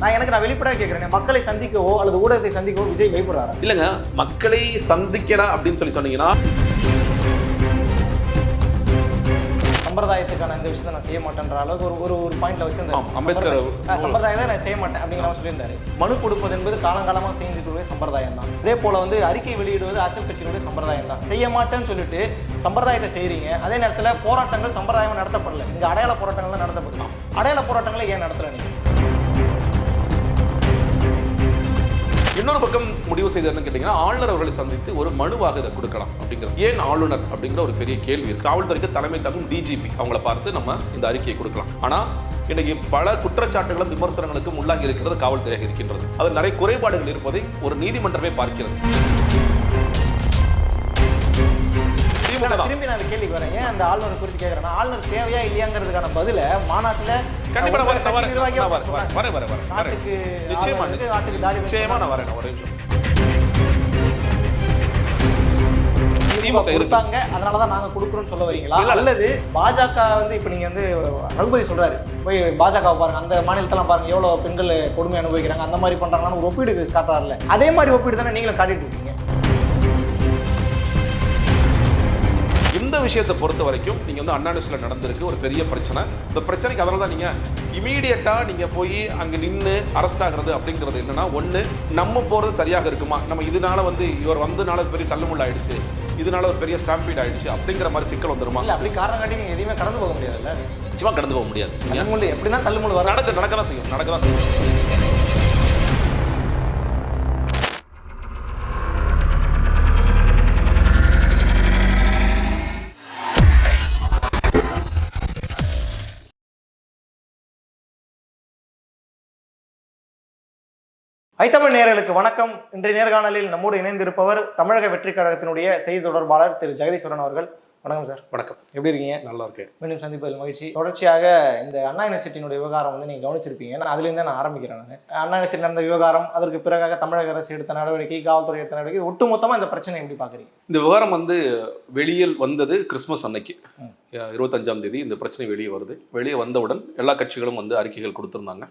நான் எனக்கு நான் வெளிப்படையாக கேட்குறேன் மக்களை சந்திக்கவோ அல்லது ஊடகத்தை சந்திக்கவோ விஜய் பயப்படுறாரா? இல்லைங்க மக்களை சந்திக்கலாம் அப்படின்னு சொல்லி சொன்னீங்கன்னா சம்பிரதாயத்துக்கான இந்த விஷயத்தை நான் செய்ய மாட்டேன்ற அளவுக்கு ஒரு ஒரு ஒரு பாயிண்ட்ல வச்சிருந்தாரு ஆம், அம்பேத்கர் சம்பிரதாயத்தை நான் செய்ய மாட்டேன் அப்படிங்கிற மாதிரி சொல்லியிருந்தாரு. மனு கொடுப்பது என்பது காலங்காலமாக செஞ்சுக்கூடிய சம்பிரதாயம் தான் அதே போல வந்து அறிக்கை வெளியிடுவது அரசியல் கட்சியினுடைய சம்பிரதாயம் தான் செய்ய மாட்டேன்னு சொல்லிட்டு சம்பிரதாயத்தை செய்றீங்க. அதே நேரத்தில் போராட்டங்கள் சம்பிரதாயம் நடத்தப்படல. இங்க அடையாள போராட்டங்கள் தான் நடத்தப்படலாம் அடையாள போராட்டங்களை ஏன் நடத்தல நீங்க? இன்னொரு பக்கம் முடிவு செய்ததுன்னு கேட்டிங்கன்னா ஆளுநர் அவர்களை சந்தித்து ஒரு மனுவாக இதை கொடுக்கலாம் அப்படிங்கிறது ஏன் ஆளுநர் அப்படிங்கிற ஒரு பெரிய கேள்வி இருக்கு. காவல்துறைக்கு தலைமை தங்கும் டிஜிபி அவங்கள பார்த்து நம்ம இந்த அறிக்கையை கொடுக்கலாம். ஆனால் இன்னைக்கு பல குற்றச்சாட்டுகளும் விமர்சனங்களுக்கும் உள்ளாகி இருக்கிறது காவல்துறையாக இருக்கின்றது. அதில் நிறைய குறைபாடுகள் இருப்பதை ஒரு நீதிமன்றமே பார்க்கிறது. திரும்பி நான் அந்த கேள்விக்கு வரேன். ஏன் அந்த ஆளுநர் குறித்து கேட்குறேன் ஆளுநர் தேவையா இல்லையாங்கிறதுக்கான பதில மாநாட்டில் கண்டிப்பா வரேன், நான் வரேன், வரேன், வரேன். நாட்டுக்கு நிச்சயமா, நிச்சயமா நான் வரேன் ஒரே நிமிஷம் திமுக திமுக இருக்கு. கொடுத்தாங்க அதனால தான் நாங்க கொடுக்குறோம்னு சொல்ல வரீங்களா. அல்லது பாஜக வந்து இப்போ நீங்க வந்து ரகுபதி சொல்றாரு போய் பாஜக பாருங்க அந்த மாநிலத்தெல்லாம் பாருங்க எவ்வளவு பெண்கள் கொடுமை அனுபவிக்கிறாங்க அந்த மாதிரி பண்றாங்கன்னு ஒரு ஒப்பீடு காட்டுறாருல அதே மாதிரி ஒப்பீடு தானே நீங்களும் காட்டிட்டு இருக்கீங்க இந்த விஷயத்தை பொறுத்த வரைக்கும் நீங்க வந்து அண்ணாநிசில் நடந்திருக்கு ஒரு பெரிய பிரச்சனை. இந்த பிரச்சனைக்கு அதனால தான் நீங்க இமீடியட்டா நீங்க போய் அங்க நின்று அரெஸ்ட் ஆகுறது அப்படிங்கிறது என்னன்னா ஒண்ணு நம்ம போறது சரியாக இருக்குமா? நம்ம இதனால வந்து இவர் வந்தனால பெரிய தள்ளுமுள்ள ஆயிடுச்சு. இதனால ஒரு பெரிய ஸ்டாம்பீட் ஆயிடுச்சு அப்படிங்கிற மாதிரி சிக்கல் வந்துருமா? இல்ல அப்படி காரணம் காட்டி நீங்க எதையுமே கடந்து போக முடியாதுல்ல. நிச்சயமா கடந்து போக முடியாது. தள்ளுமுள்ளு எப்படிதான் தள்ளுமுள்ளு வர நடக்க நடக்க தான் செய்யும் நடக்க தான் செய்யும். ஐத்தமிழ் நேயர்களுக்கு வணக்கம். இன்றைய நேர்காணலில் நம்மோடு இணைந்திருப்பவர் தமிழக வெற்றி கழகத்தினுடைய செய்தி தொடர்பாளர் திரு ஜெகதீஸ்வரன் அவர்கள். வணக்கம் சார். வணக்கம். எப்படி இருக்கீங்க? நல்லா இருக்கேன். மீண்டும் சந்திப்பதில் மகிழ்ச்சி. தொடர்ச்சியாக இந்த அண்ணா யூனிவர்சிட்டியினுடைய விவகாரம் வந்து நீங்கள் கவனிச்சிருப்பீங்க. நான் அதுலேருந்து நான் ஆரம்பிக்கிறேன் நான். அண்ணா யூனிவர்சிட்டி நடந்த விவகாரம் அதற்கு பிறகாக தமிழக அரசு எடுத்த நடவடிக்கை காவல்துறை எடுத்த நடவடிக்கை ஒட்டுமொத்தமாக இந்த பிரச்சனை எப்படி பார்க்குறீங்க? இந்த விவகாரம் வந்து வெளியில் வந்தது கிறிஸ்மஸ் அன்னைக்கு. இருபத்தஞ்சாம் தேதி இந்த பிரச்சனை வெளியே வருது. வெளியே வந்தவுடன் எல்லா கட்சிகளும் வந்து அறிக்கைகள் கொடுத்திருந்தாங்க.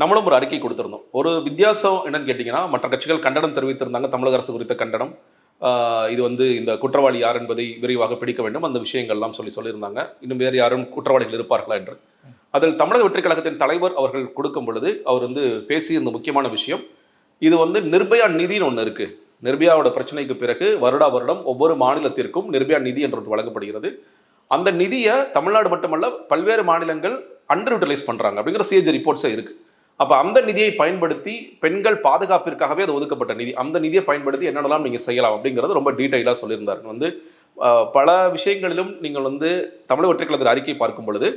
நம்மளும் ஒரு அறிக்கை கொடுத்துருந்தோம். ஒரு வித்தியாசம் என்னன்னு கேட்டிங்கன்னா மற்ற கட்சிகள் கண்டனம் தெரிவித்திருந்தாங்க. தமிழக அரசு குறித்த கண்டனம். இது வந்து இந்த குற்றவாளி யார் என்பதை விரைவாக பிடிக்க வேண்டும். அந்த விஷயங்கள்லாம் சொல்லி சொல்லியிருந்தாங்க. இன்னும் வேறு யாரும் குற்றவாளிகள் இருப்பார்களா என்று. அதில் தமிழக வெற்றி கழகத்தின் தலைவர் அவர்கள் கொடுக்கும் பொழுது அவர் வந்து பேசிய இந்த முக்கியமான விஷயம் இது வந்து நிர்பயா நிதின்னு ஒன்று இருக்குது நிர்பயாவோட பிரச்சனைக்கு பிறகு வருடா வருடம் ஒவ்வொரு மாநிலத்திற்கும் நிர்பயா நிதி என்று ஒன்று வழங்கப்படுகிறது. அந்த நிதியை தமிழ்நாடு மட்டுமல்ல பல்வேறு மாநிலங்கள் அண்டர் யூட்டிலைஸ் பண்ணுறாங்க அப்படிங்கிற சிஏஜி ரிப்போர்ட்ஸே இருக்குது அப்போ அந்த நிதியை பயன்படுத்தி பெண்கள் பாதுகாப்பிற்காகவே அது ஒதுக்கப்பட்ட நிதி. அந்த நிதியை பயன்படுத்தி என்னென்னலாம் நீங்கள் செய்யலாம் அப்படிங்கிறது ரொம்ப டீட்டெயிலாக சொல்லியிருந்தார். வந்து பல விஷயங்களிலும் நீங்கள் வந்து தமிழக வெற்றி அறிக்கை பார்க்கும் பொழுது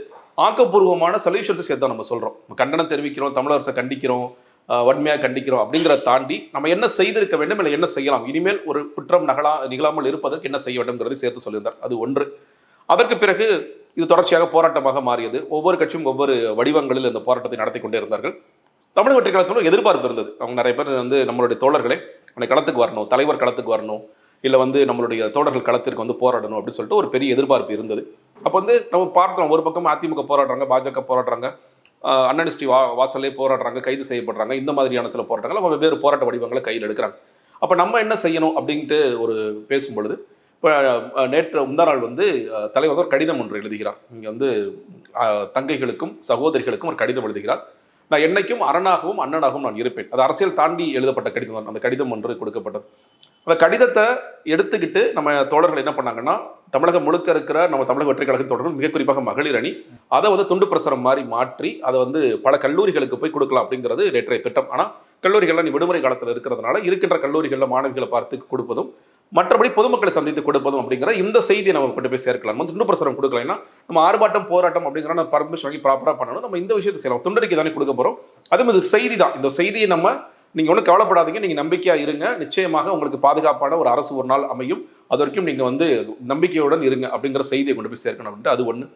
ஆக்கப்பூர்வமான சொல்யூஷன்ஸை சேர்த்து தான் நம்ம சொல்கிறோம் கண்டனம் தெரிவிக்கிறோம் தமிழக அரசை கண்டிக்கிறோம் வன்மையாக கண்டிக்கிறோம் அப்படிங்கிறத தாண்டி நம்ம என்ன செய்திருக்க வேண்டும் இல்லை என்ன செய்யலாம் இனிமேல் ஒரு குற்றம் நகலா நிகழாமல் இருப்பதற்கு என்ன செய்ய வேண்டும்ங்கிறதை சேர்த்து சொல்லியிருந்தார். அது ஒன்று. அதற்கு பிறகு இது தொடர்ச்சியாக போராட்டமாக மாறியது. ஒவ்வொரு கட்சியும் ஒவ்வொரு வடிவங்களில் இந்த போராட்டத்தை நடத்தி கொண்டே இருந்தார்கள். தமிழக வெற்றி கழகத்தில் எதிர்பார்ப்பு இருந்தது. அவங்க நிறைய பேர் வந்து நம்மளுடைய தோழர்களே அந்த களத்துக்கு வரணும் தலைவர் களத்துக்கு வரணும் இல்லை வந்து நம்மளுடைய தோழர்கள் களத்திற்கு வந்து போராடணும் அப்படின்னு சொல்லிட்டு ஒரு பெரிய எதிர்பார்ப்பு இருந்தது. அப்போ வந்து நம்ம பார்க்கலாம் ஒரு பக்கம் அதிமுக போராடுறாங்க பாஜக போராடுறாங்க ஆஹ் வா வாசலே போராடுறாங்க கைது செய்யப்படுறாங்க இந்த மாதிரியான சில போராட்டங்கள் அவங்க வெவ்வேறு போராட்ட வடிவங்களை கையில் எடுக்கிறாங்க. அப்போ நம்ம என்ன செய்யணும் அப்படின்ட்டு ஒரு பேசும்பொழுது இப்போ நேற்று முந்தா நாள் வந்து தலைவர் ஒரு கடிதம் ஒன்று எழுதுகிறார். இங்கே வந்து தங்கைகளுக்கும் சகோதரிகளுக்கும் ஒரு கடிதம் எழுதுகிறார். நான் என்னைக்கும் அரணாகவும் அண்ணனாகவும் நான் இருப்பேன். அது அரசியல் தாண்டி எழுதப்பட்ட கடிதம் அந்த கடிதம் ஒன்று கொடுக்கப்பட்டது. அந்த கடிதத்தை எடுத்துக்கிட்டு நம்ம தோழர்கள் என்ன பண்ணாங்கன்னா தமிழகம் முழுக்க இருக்கிற நம்ம தமிழக வெற்றி கழகத்தின் தோழர்கள் மிக குறிப்பாக மகளிர் அணி அதை வந்து துண்டு பிரசுரம் மாதிரி மாற்றி அதை வந்து பல கல்லூரிகளுக்கு போய் கொடுக்கலாம் அப்படிங்கிறது நேற்றைய திட்டம். ஆனால் கல்லூரிகள்லாம் நீ விடுமுறை காலத்தில் இருக்கிறதுனால இருக்கின்ற கல்லூரிகளில் மாணவிகளை பார்த்து கொடுப்பதும் மற்றபடி பொதுமக்களை சந்தித்து கொடுப்பதும் அப்படிங்கிற இந்த செய்தியை நம்ம கொண்டு போய் சேர்க்கலாம். வந்து துண்டு பிரசுரம் கொடுக்கலைன்னா நம்ம ஆர்ப்பாட்டம் போராட்டம் அப்படிங்கிற நம்ம பர்மிஷன் வாங்கி ப்ராப்பராக பண்ணணும். நம்ம இந்த விஷயத்தை செய்யலாம். துண்டறிக்கை தானே கொடுக்க போகிறோம் அதுவும் இது செய்தி தான். இந்த செய்தியை நம்ம நீங்கள் ஒன்றும் கவலைப்படாதீங்க. நீங்கள் நம்பிக்கையாக இருங்க. நிச்சயமாக உங்களுக்கு பாதுகாப்பான ஒரு அரசு ஒரு நாள் அமையும். அது வரைக்கும் நீங்கள் வந்து நம்பிக்கையுடன் இருங்க அப்படிங்கிற செய்தியை கொண்டு போய் சேர்க்கணும் அப்படின்ட்டு அது ஒன்று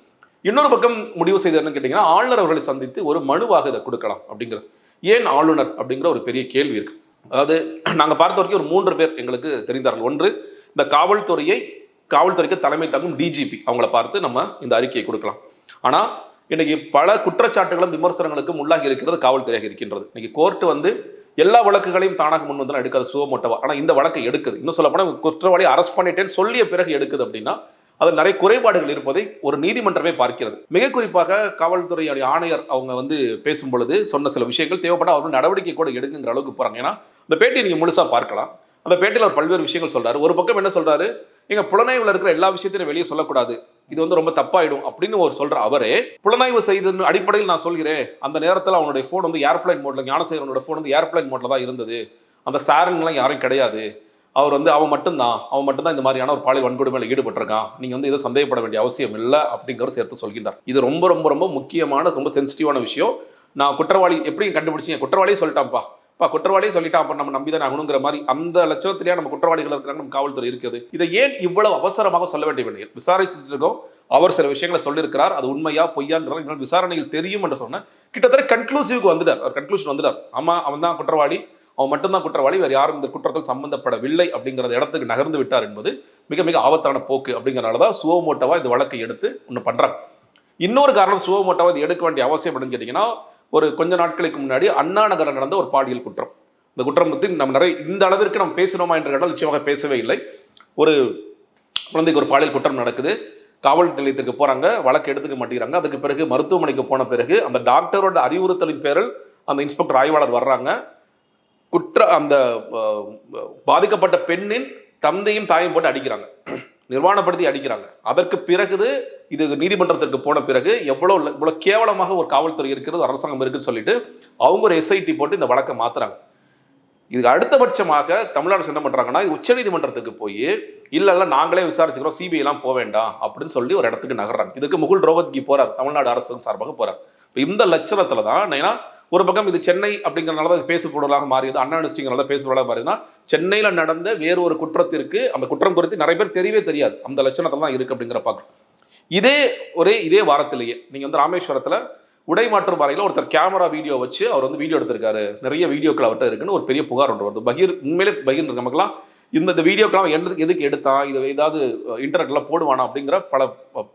இன்னொரு பக்கம் முடிவு செய்ததுன்னு கேட்டிங்கன்னா ஆளுநர் அவர்களை சந்தித்து ஒரு மனுவாக இதை கொடுக்கலாம் அப்படிங்கிறது. ஏன் ஆளுநர் அப்படிங்கிற ஒரு பெரிய கேள்வி இருக்குது அதாவது நாங்கள் பார்த்த வரைக்கும் ஒரு மூன்று பேர் எங்களுக்கு தெரிந்தார்கள் ஒன்று இந்த காவல்துறையை காவல்துறைக்கு தலைமை தங்கும் டிஜிபி அவங்கள பார்த்து நம்ம இந்த அறிக்கையை கொடுக்கலாம். ஆனால் இன்னைக்கு பல குற்றச்சாட்டுகளும் விமர்சனங்களுக்கும் உள்ளாகி இருக்கிறது காவல்துறையாக இருக்கின்றது. இன்னைக்கு கோர்ட் வந்து எல்லா வழக்குகளையும் தானாக முன் வந்து எடுக்காது. சுவமோட்டவா ஆனால் இந்த வழக்கை எடுக்குது. இன்னும் சொல்லப்போனால் குற்றவாளி அரெஸ்ட் பண்ணிட்டேன்னு சொல்லிய பிறகு எடுக்குது அப்படின்னா அதில் நிறைய குறைபாடுகள் இருப்பதை ஒரு நீதிமன்றமே பார்க்கிறது. மிக குறிப்பாக காவல்துறையுடைய ஆணையர் அவங்க வந்து பேசும் பொழுது சொன்ன சில விஷயங்கள் தேவைப்பட்ட அவர்கள் நடவடிக்கை கூட எடுக்குங்கிற அளவுக்கு போறாங்க. ஏன்னா அந்த பேட்டியை நீங்க முழுசா பார்க்கலாம். அந்த பேட்டியில் அவர் பல்வேறு விஷயங்கள் சொல்றாரு. ஒரு பக்கம் என்ன சொல்றாரு? எங்க புலனாய்வுல இருக்கிற எல்லா விஷயத்தையும் வெளியே சொல்லக்கூடாது. இது வந்து ரொம்ப தப்பாயிடும் அப்படின்னு ஒரு சொல்ற அவரே புலனாய்வு செய்த அடிப்படையில் நான் சொல்கிறேன். அந்த நேரத்தில் அவனுடைய ஃபோன் வந்து ஏர்பிளைன் மோட்ல ஞானசேகரனோட ஃபோன் வந்து ஏர்பிளைன் மோட்ல தான் இருந்தது. அந்த சாரன்லாம் யாரும் கிடையாது. அவர் வந்து அவன் மட்டும்தான். அவன் மட்டும்தான் இந்த மாதிரியான ஒரு பாலியல் வன்கொடுமையில் ஈடுபட்டிருக்கான். நீங்கள் வந்து இதை சந்தேகப்பட வேண்டிய அவசியம் இல்லை அப்படிங்கிறத சேர்த்து சொல்கின்றார். இது ரொம்ப ரொம்ப ரொம்ப முக்கியமான ரொம்ப சென்சிட்டிவான விஷயம். நான் குற்றவாளி எப்படி கண்டுபிடிச்சிங்க? குற்றவாளியே சொல்லிட்டான்ப்பா. இப்போ குற்றவாளியே சொல்லிட்டான். அப்போ நம்ம நம்பி தான் ஆகணுங்கிற மாதிரி அந்த லட்சத்திலேயே நம்ம குற்றவாளிகள் இருக்கிறாங்க நம்ம காவல்துறை இருக்குது. இதை ஏன் இவ்வளவு அவசரமாக சொல்ல வேண்டிய வேண்டிய விசாரிச்சுட்டு இருக்கோம் அவர் சில விஷயங்களை சொல்லியிருக்கிறார். அது உண்மையா பொய்யாங்கிறத இன்னும் விசாரணையில் தெரியும் என்று சொன்ன கிட்டத்தட்ட கன்க்ளூசிவ்க்கு வந்துட்டார். அவர் கன்க்ளூஷன் வந்துட்டார். ஆமாம் அவன் தான் குற்றவாளி. அவன் மட்டும்தான் குற்றவாளி வேறு யாரும் இந்த குற்றத்தில் சம்பந்தப்படவில்லை அப்படிங்கிற இடத்துக்கு நகர்ந்து விட்டார் என்பது மிக மிக ஆபத்தான போக்கு அப்படிங்கிறனால தான் சுவமோட்டவா இந்த வழக்கை எடுத்து ஒன்று பண்ணுறாங்க இன்னொரு காரணம் சுவமோட்டவா இது எடுக்க வேண்டிய அவசியம் அப்படின்னு கேட்டிங்கன்னா ஒரு கொஞ்ச நாட்களுக்கு முன்னாடி அண்ணா நகரம் நடந்த ஒரு பாலியல் குற்றம். இந்த குற்றம் பற்றி நம்ம நிறைய இந்த அளவிற்கு நம்ம பேசணுமா என்ற கேட்டால் நிச்சயமாக பேசவே இல்லை. ஒரு குழந்தைக்கு ஒரு பாலியல் குற்றம் நடக்குது. காவல் நிலையத்திற்கு போகிறாங்க வழக்கு எடுத்துக்க மாட்டேங்கிறாங்க. அதுக்கு பிறகு மருத்துவமனைக்கு போன பிறகு அந்த டாக்டரோட அறிவுறுத்தலின் பேரில் அந்த இன்ஸ்பெக்டர் ஆய்வாளர் வர்றாங்க. குற்ற அந்த பாதிக்கப்பட்ட பெண்ணின் தந்தையும் தாயும் போட்டு அடிக்கிறாங்க. நிர்வாணப்படுத்தி அடிக்கிறாங்க. அதற்கு பிறகு இது நீதிமன்றத்திற்கு போன பிறகு எவ்வளோ இவ்வளோ கேவலமாக ஒரு காவல்துறை இருக்கிறது அரசாங்கம் இருக்குன்னு சொல்லிட்டு அவங்க ஒரு எஸ்ஐடி போட்டு இந்த வழக்கை மாத்துறாங்க. இதுக்கு அடுத்தபட்சமாக தமிழ்நாடு என்ன பண்ணுறாங்கன்னா இது உச்சநீதிமன்றத்துக்கு போய் இல்ல நாங்களே விசாரிச்சுக்கிறோம் சிபிஐ எல்லாம் போக வேண்டாம் அப்படின்னு சொல்லி ஒரு இடத்துக்கு நகர்றாங்க. இதுக்கு முகுல் ரோஹத்கி போகிறார் தமிழ்நாடு அரசு சார்பாக போகிறார் இப்போ இந்த லட்சணத்தில் தான் ஏன்னா ஒரு பக்கம் இது சென்னை அப்படிங்கிறனால தான் இது பேசுபொருளாக மாறியது. அண்ணா யூனிவர்சிட்டிங்கிறனால பேசுபொருளாக மாறியதுன்னா சென்னையில் நடந்த வேறு ஒரு குற்றத்திற்கு அந்த குற்றம் குறித்து நிறைய பேர் தெரியவே தெரியாது. அந்த லட்சணத்தில் தான் இருக்குது அப்படிங்கிற பார்க்குறோம் இதே ஒரே இதே வாரத்திலேயே நீங்கள் வந்து ராமேஸ்வரத்தில் உடை மாற்றும் வரையில ஒருத்தர் கேமரா வீடியோ வச்சு அவர் வந்து வீடியோ எடுத்திருக்காரு. நிறைய வீடியோக்கள் அவர்கிட்ட இருக்குன்னு ஒரு பெரிய புகார் ஒன்று வருது. பகீர் உண்மையிலே பகீர் நமக்குலாம் இந்த இந்த வீடியோக்கெல்லாம் எதுக்கு எதுக்கு எடுத்தான்? இது ஏதாவது இன்டர்நெட்டில் போடுவானா அப்படிங்கிற பல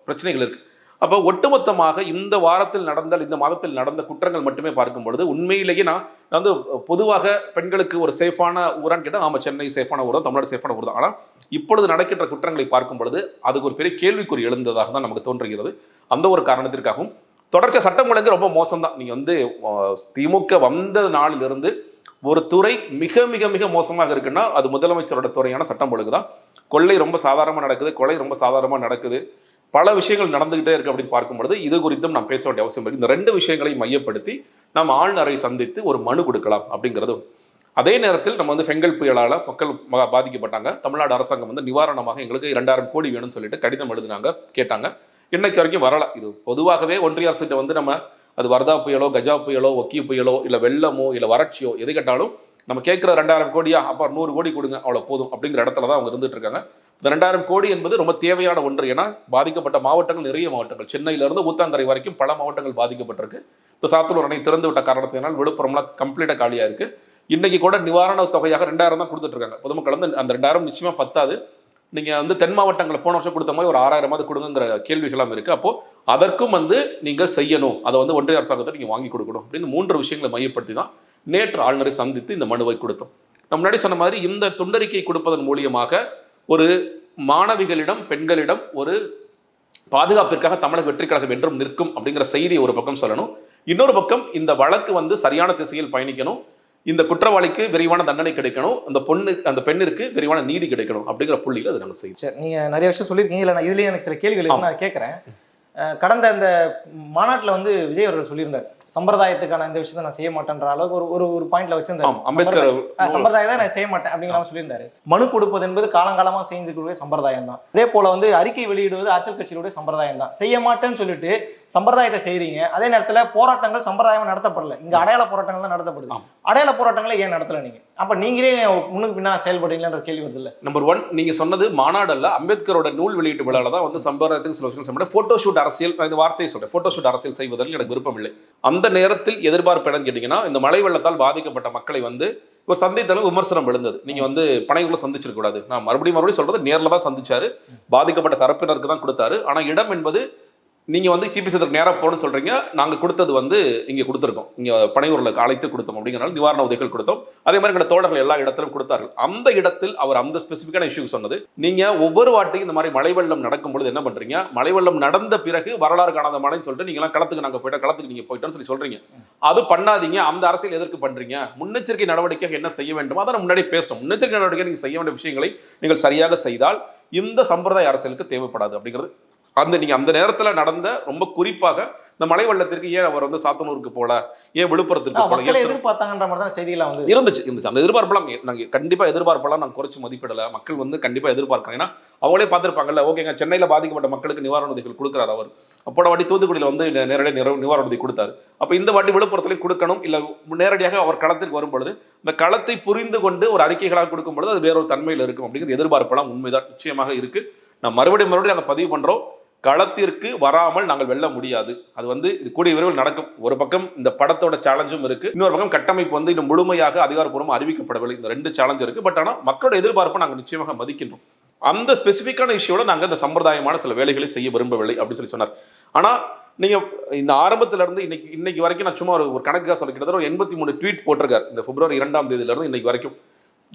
பிரச்சனைகள் இருக்குது அப்போ ஒட்டுமொத்தமாக இந்த வாரத்தில் நடந்த இந்த மாதத்தில் நடந்த குற்றங்கள் மட்டுமே பார்க்கும் பொழுது உண்மையிலேயே நான் வந்து பொதுவாக பெண்களுக்கு ஒரு சேஃபான ஊரான்னு கேட்டால் ஆமாம் சென்னை சேஃபான ஊர் தான் தமிழ்நாடு சேஃபான ஊர் தான். ஆனால் இப்பொழுது நடக்கின்ற குற்றங்களை பார்க்கும் பொழுது அதுக்கு ஒரு பெரிய கேள்விக்குறி எழுந்ததாக தான் நமக்கு தோன்றுகிறது. அந்த ஒரு காரணத்திற்காகவும் தொடர்ச்ச சட்டம் ஒழுங்கு ரொம்ப மோசம் தான். நீங்கள் வந்து திமுக வந்த நாளிலிருந்து ஒரு துறை மிக மிக மிக மோசமாக இருக்குன்னா அது முதலமைச்சரோட துறையான சட்டம் ஒழுங்கு தான் கொள்ளை ரொம்ப சாதாரணமாக நடக்குது கொலை ரொம்ப சாதாரணமாக நடக்குது. பல விஷயங்கள் நடந்துகிட்டே இருக்கு அப்படின்னு பார்க்கும் பொழுது இது குறித்தும் நாம் பேச வேண்டிய அவசியம் இருக்கு இந்த ரெண்டு விஷயங்களை மையப்படுத்தி நாம் ஆளுநரை சந்தித்து ஒரு மனு கொடுக்கலாம் அப்படிங்கிறதும். அதே நேரத்தில் நம்ம வந்து பெங்கல் புயலால் மக்கள் பாதிக்கப்பட்டாங்க. தமிழ்நாடு அரசாங்கம் வந்து நிவாரணமாக எங்களுக்கு இரண்டாயிரம் கோடி வேணும்னு சொல்லிட்டு கடிதம் எழுதினாங்க கேட்டாங்க. இன்னைக்கு வரைக்கும் வரல. இது பொதுவாகவே ஒன்றிய அரசுகிட்ட வந்து நம்ம அது வர்தா புயலோ கஜா புயலோ ஒக்கி புயலோ இல்லை வெள்ளமோ இல்லை வறட்சியோ எது கேட்டாலும் நம்ம கேட்குற ரெண்டாயிரம் கோடியா அப்போ நூறு கோடி கொடுங்க அவ்வளோ போதும் அப்படிங்கிற இடத்துல தான் அவங்க இருந்துட்டு இருக்காங்க. இந்த ரெண்டாயிரம் கோடி என்பது ரொம்ப தேவையான ஒன்று. ஏன்னா பாதிக்கப்பட்ட மாவட்டங்கள் நிறைய மாவட்டங்கள். சென்னையிலிருந்து ஊத்தாங்கரை வரைக்கும் பல மாவட்டங்கள் பாதிக்கப்பட்டிருக்கு. இப்போ சாத்தூர் அணை திறந்து விட்ட காரணத்தினால் விழுப்புரம்லாம் கம்ப்ளீட்டாக காலியாக இருக்குது இன்னைக்கு கூட நிவாரண தொகையாக ரெண்டாயிரம் தான் கொடுத்துட்ருக்காங்க. பொதுமக்கள் வந்து அந்த ரெண்டாயிரம் நிச்சயமாக பத்தாது. நீங்கள் வந்து தென் மாவட்டங்களை போன வருஷம் கொடுத்த மாதிரி ஒரு ஆறாயிரமாவது கொடுங்கிற கேள்விகளாம் இருக்குது அப்போது அதற்கும் வந்து நீங்கள் செய்யணும். அதை வந்து ஒன்றிய அரசாங்கத்தை நீங்கள் வாங்கி கொடுக்கணும். அப்படின்னு மூன்று விஷயங்களை மையப்படுத்தி தான் நேற்று ஆளுநரை சந்தித்து இந்த மனுவை கொடுத்தோம். நம்ம முன்னாடி சொன்ன மாதிரி இந்த துண்டறிக்கை கொடுப்பதன் மூலியமாக ஒரு மாணவிகளிடம் பெண்களிடம் ஒரு பாதுகாப்பிற்காக தமிழக வெற்றி கழகம் என்றும் நிற்கும் அப்படிங்கிற செய்தியை ஒரு பக்கம் சொல்லணும். இன்னொரு பக்கம் இந்த வழக்கு வந்து சரியான திசையில் பயணிக்கணும். இந்த குற்றவாளிக்கு விரைவான தண்டனை கிடைக்கணும். அந்த பொண்ணு அந்த பெண்ணிற்கு விரைவான நீதி கிடைக்கணும் அப்படிங்கிற புள்ளியில் அதை நாங்கள் செய்யும் சரி நீங்க நிறைய விஷயம் சொல்லியிருக்கீங்க. இல்லை நான் இதுலயே எனக்கு சில கேள்விகள் நான் கேட்குறேன் கடந்த இந்த மாநாட்டில் வந்து விஜய் அவர்கள் சொல்லியிருந்தார். சம்பிரதாயத்துக்கான இந்த விஷயத்தை நான் செய்ய மாட்டேன்ற அளவுக்கு ஒரு ஒரு ஒரு பாயிண்ட்ல வச்சிருந்தாரு. ஆம் அம்பேத்கர் சம்பிரதாயம் தான் நான் செய்ய மாட்டேன் அப்படிங்கிற சொல்லியிருந்தாரு. மனு கொடுப்பது என்பது காலங்காலமா செய்திருக்கக்கூடிய சம்பிரதாயம் தான். அதே போல வந்து அறிக்கை வெளியிடுவது அரசியல் கட்சிகளுடைய சம்பிரதாயம் தான். செய்ய மாட்டேன்னு சொல்லிட்டு சம்பிரதாயத்தை செய்றீங்க. அதே நேரத்துல போராட்டங்கள் சம்பிரதாயமா நடத்தப்படல. இங்க அடையாள போராட்டங்கள் தான் நடத்தப்படுது. அடையாள போராட்டங்களை ஏன் நடத்தல நீங்க? அப்ப நீங்களே முன்னுக்கு பின்னா செயல்படுறீங்களான்ற கேள்வி வருது இல்ல நம்பர் ஒன் நீங்க சொன்னது மாநாடு அல்ல அம்பேத்கரோட நூல் வெளியீட்டு விழால தான் வந்து சம்பிரதாயத்துக்கு சில விஷயம் போட்டோ ஷூட் அரசியல் இந்த வார்த்தையை சொல்றேன். போட்டோ ஷூட் அரசியல் செய்வதில் எனக்கு விருப்பம் இல்லை அந்த அந்த நேரத்தில் எதிர்பார்ப்பு என்னன்னு கேட்டீங்கன்னா இந்த மழை வெள்ளத்தால் பாதிக்கப்பட்ட மக்களை வந்து ஒரு சந்தித்தளவு விமர்சனம் விழுந்தது. நீங்க வந்து பனைக்குள்ள சந்திச்சிருக்க கூடாது நான் மறுபடியும் மறுபடியும் சொல்றது நேரில் தான் சந்திச்சாரு. பாதிக்கப்பட்ட தரப்பினருக்கு தான் கொடுத்தாரு. ஆனா இடம் என்பது நீங்கள் வந்து கிபி சதுரத்துக்கு நேராக போகணும்னு சொல்கிறீங்க நாங்கள் கொடுத்தது வந்து இங்கே கொடுத்துருக்கோம். இங்கே பனையூரில் அழைத்து கொடுத்தோம் அப்படிங்கிறனால நிவாரண உதவிகள் கொடுத்தோம். அதே மாதிரி எங்கள் தோழர்கள் எல்லா இடத்திலும் கொடுத்தார்கள். அந்த இடத்தில் அவர் அந்த ஸ்பெசிஃபிக்கான இஷ்யூ சொன்னது நீங்கள் ஒவ்வொரு வாட்டியும் இந்த மாதிரி மழை வெள்ளம் நடக்கும் பொழுது என்ன பண்ணுறீங்க மழை வெள்ளம் நடந்த பிறகு வரலாறு காணாத மழைன்னு சொல்லிட்டு நீங்களாம் களத்துக்கு நாங்கள் போயிட்டோம். களத்துக்கு நீங்கள் போயிட்டோம்னு சொல்லி சொல்கிறீங்க அது பண்ணாதீங்க. அந்த அரசியல் எதற்கு பண்ணுறீங்க முன்னெச்சரிக்கை நடவடிக்கை என்ன செய்ய வேண்டுமோ அதை முன்னாடி பேசும் முன்னெச்சரிக்கை நடவடிக்கை நீங்கள் செய்ய வேண்டிய விஷயங்களை நீங்கள் சரியாக செய்தால் இந்த சம்பிரதாய அரசியலுக்கு தேவைப்படாது. அப்படிங்கிறது அந்த நீங்க அந்த நேரத்துல நடந்த ரொம்ப குறிப்பாக இந்த மழை வெள்ளத்திற்கு ஏன் அவர் வந்து சாத்தனூருக்கு போல ஏன் விழுப்புரத்திற்கு போல எதிர்பார்த்தாங்கன்ற மாதிரி தான் செய்திகளாக வந்து இருந்துச்சு இருந்துச்சு. அந்த எதிர்பார்ப்பெல்லாம் நாங்க கண்டிப்பா எதிர்பார்ப்பெல்லாம் நாங்க குறைச்சு மதிப்பிடல. மக்கள் வந்து கண்டிப்பா எதிர்பார்க்கறாங்க ஏன்னா அவங்களே பார்த்திருப்பாங்கல்ல ஓகேங்க சென்னையில பாதிக்கப்பட்ட மக்களுக்கு நிவாரண உதவிகள் கொடுக்குறாரு அவர். போன வாட்டி தூத்துக்குடியில வந்து நேரடியாக நிற- நிவாரண உதவி கொடுத்தாரு. அப்ப இந்த வாட்டி விழுப்புரத்துலையும் கொடுக்கணும் இல்ல நேரடியாக அவர் களத்திற்கு வரும் பொழுது இந்த களத்தை புரிந்து கொண்டு ஒரு அறிக்கைகளாக கொடுக்கும் பொழுது அது வேறொரு தன்மையில் இருக்கும் அப்படிங்கிற எதிர்பார்ப்பெல்லாம் உண்மைதான் நிச்சயமாக இருக்கு. நான் மறுபடியும் மறுபடியும் நாங்கள் பதிவு பண்றோம். களத்திற்கு வராமல் நாங்கள் வெல்ல முடியாது. அது வந்து இது கூடிய விரைவில் நடக்கும். ஒரு பக்கம் இந்த படத்தோட சேலஞ்சும் இருக்கு. இன்னொரு பக்கம் கட்டமைப்பு வந்து இன்னும் முழுமையாக அதிகாரப்பூர்வம் அறிவிக்கப்படவில்லை. இந்த ரெண்டு சேலஞ்ச் இருக்கு. பட் ஆனால் மக்களோட எதிர்பார்ப்பை நாங்கள் நிச்சயமாக மதிக்கின்றோம். அந்த ஸ்பெசிஃபிக்கான இஷ்யூல நாங்கள் இந்த சம்பிரதாயமான சில வேலைகளை செய்ய விரும்பவில்லை அப்படின்னு சொல்லி சொன்னார். ஆனால் நீங்கள் இந்த ஆரம்பத்துல இருந்து இன்னைக்கு இன்னைக்கு வரைக்கும் நான் சும்மா ஒரு கணக்காக சொல்ல கிட்டத்தட்ட ஒரு எண்பத்தி மூணு ட்வீட் போட்டிருக்காரு. இந்த பிப்ரவரி இரண்டாம் தேதியிலிருந்து இன்னைக்கு வரைக்கும்.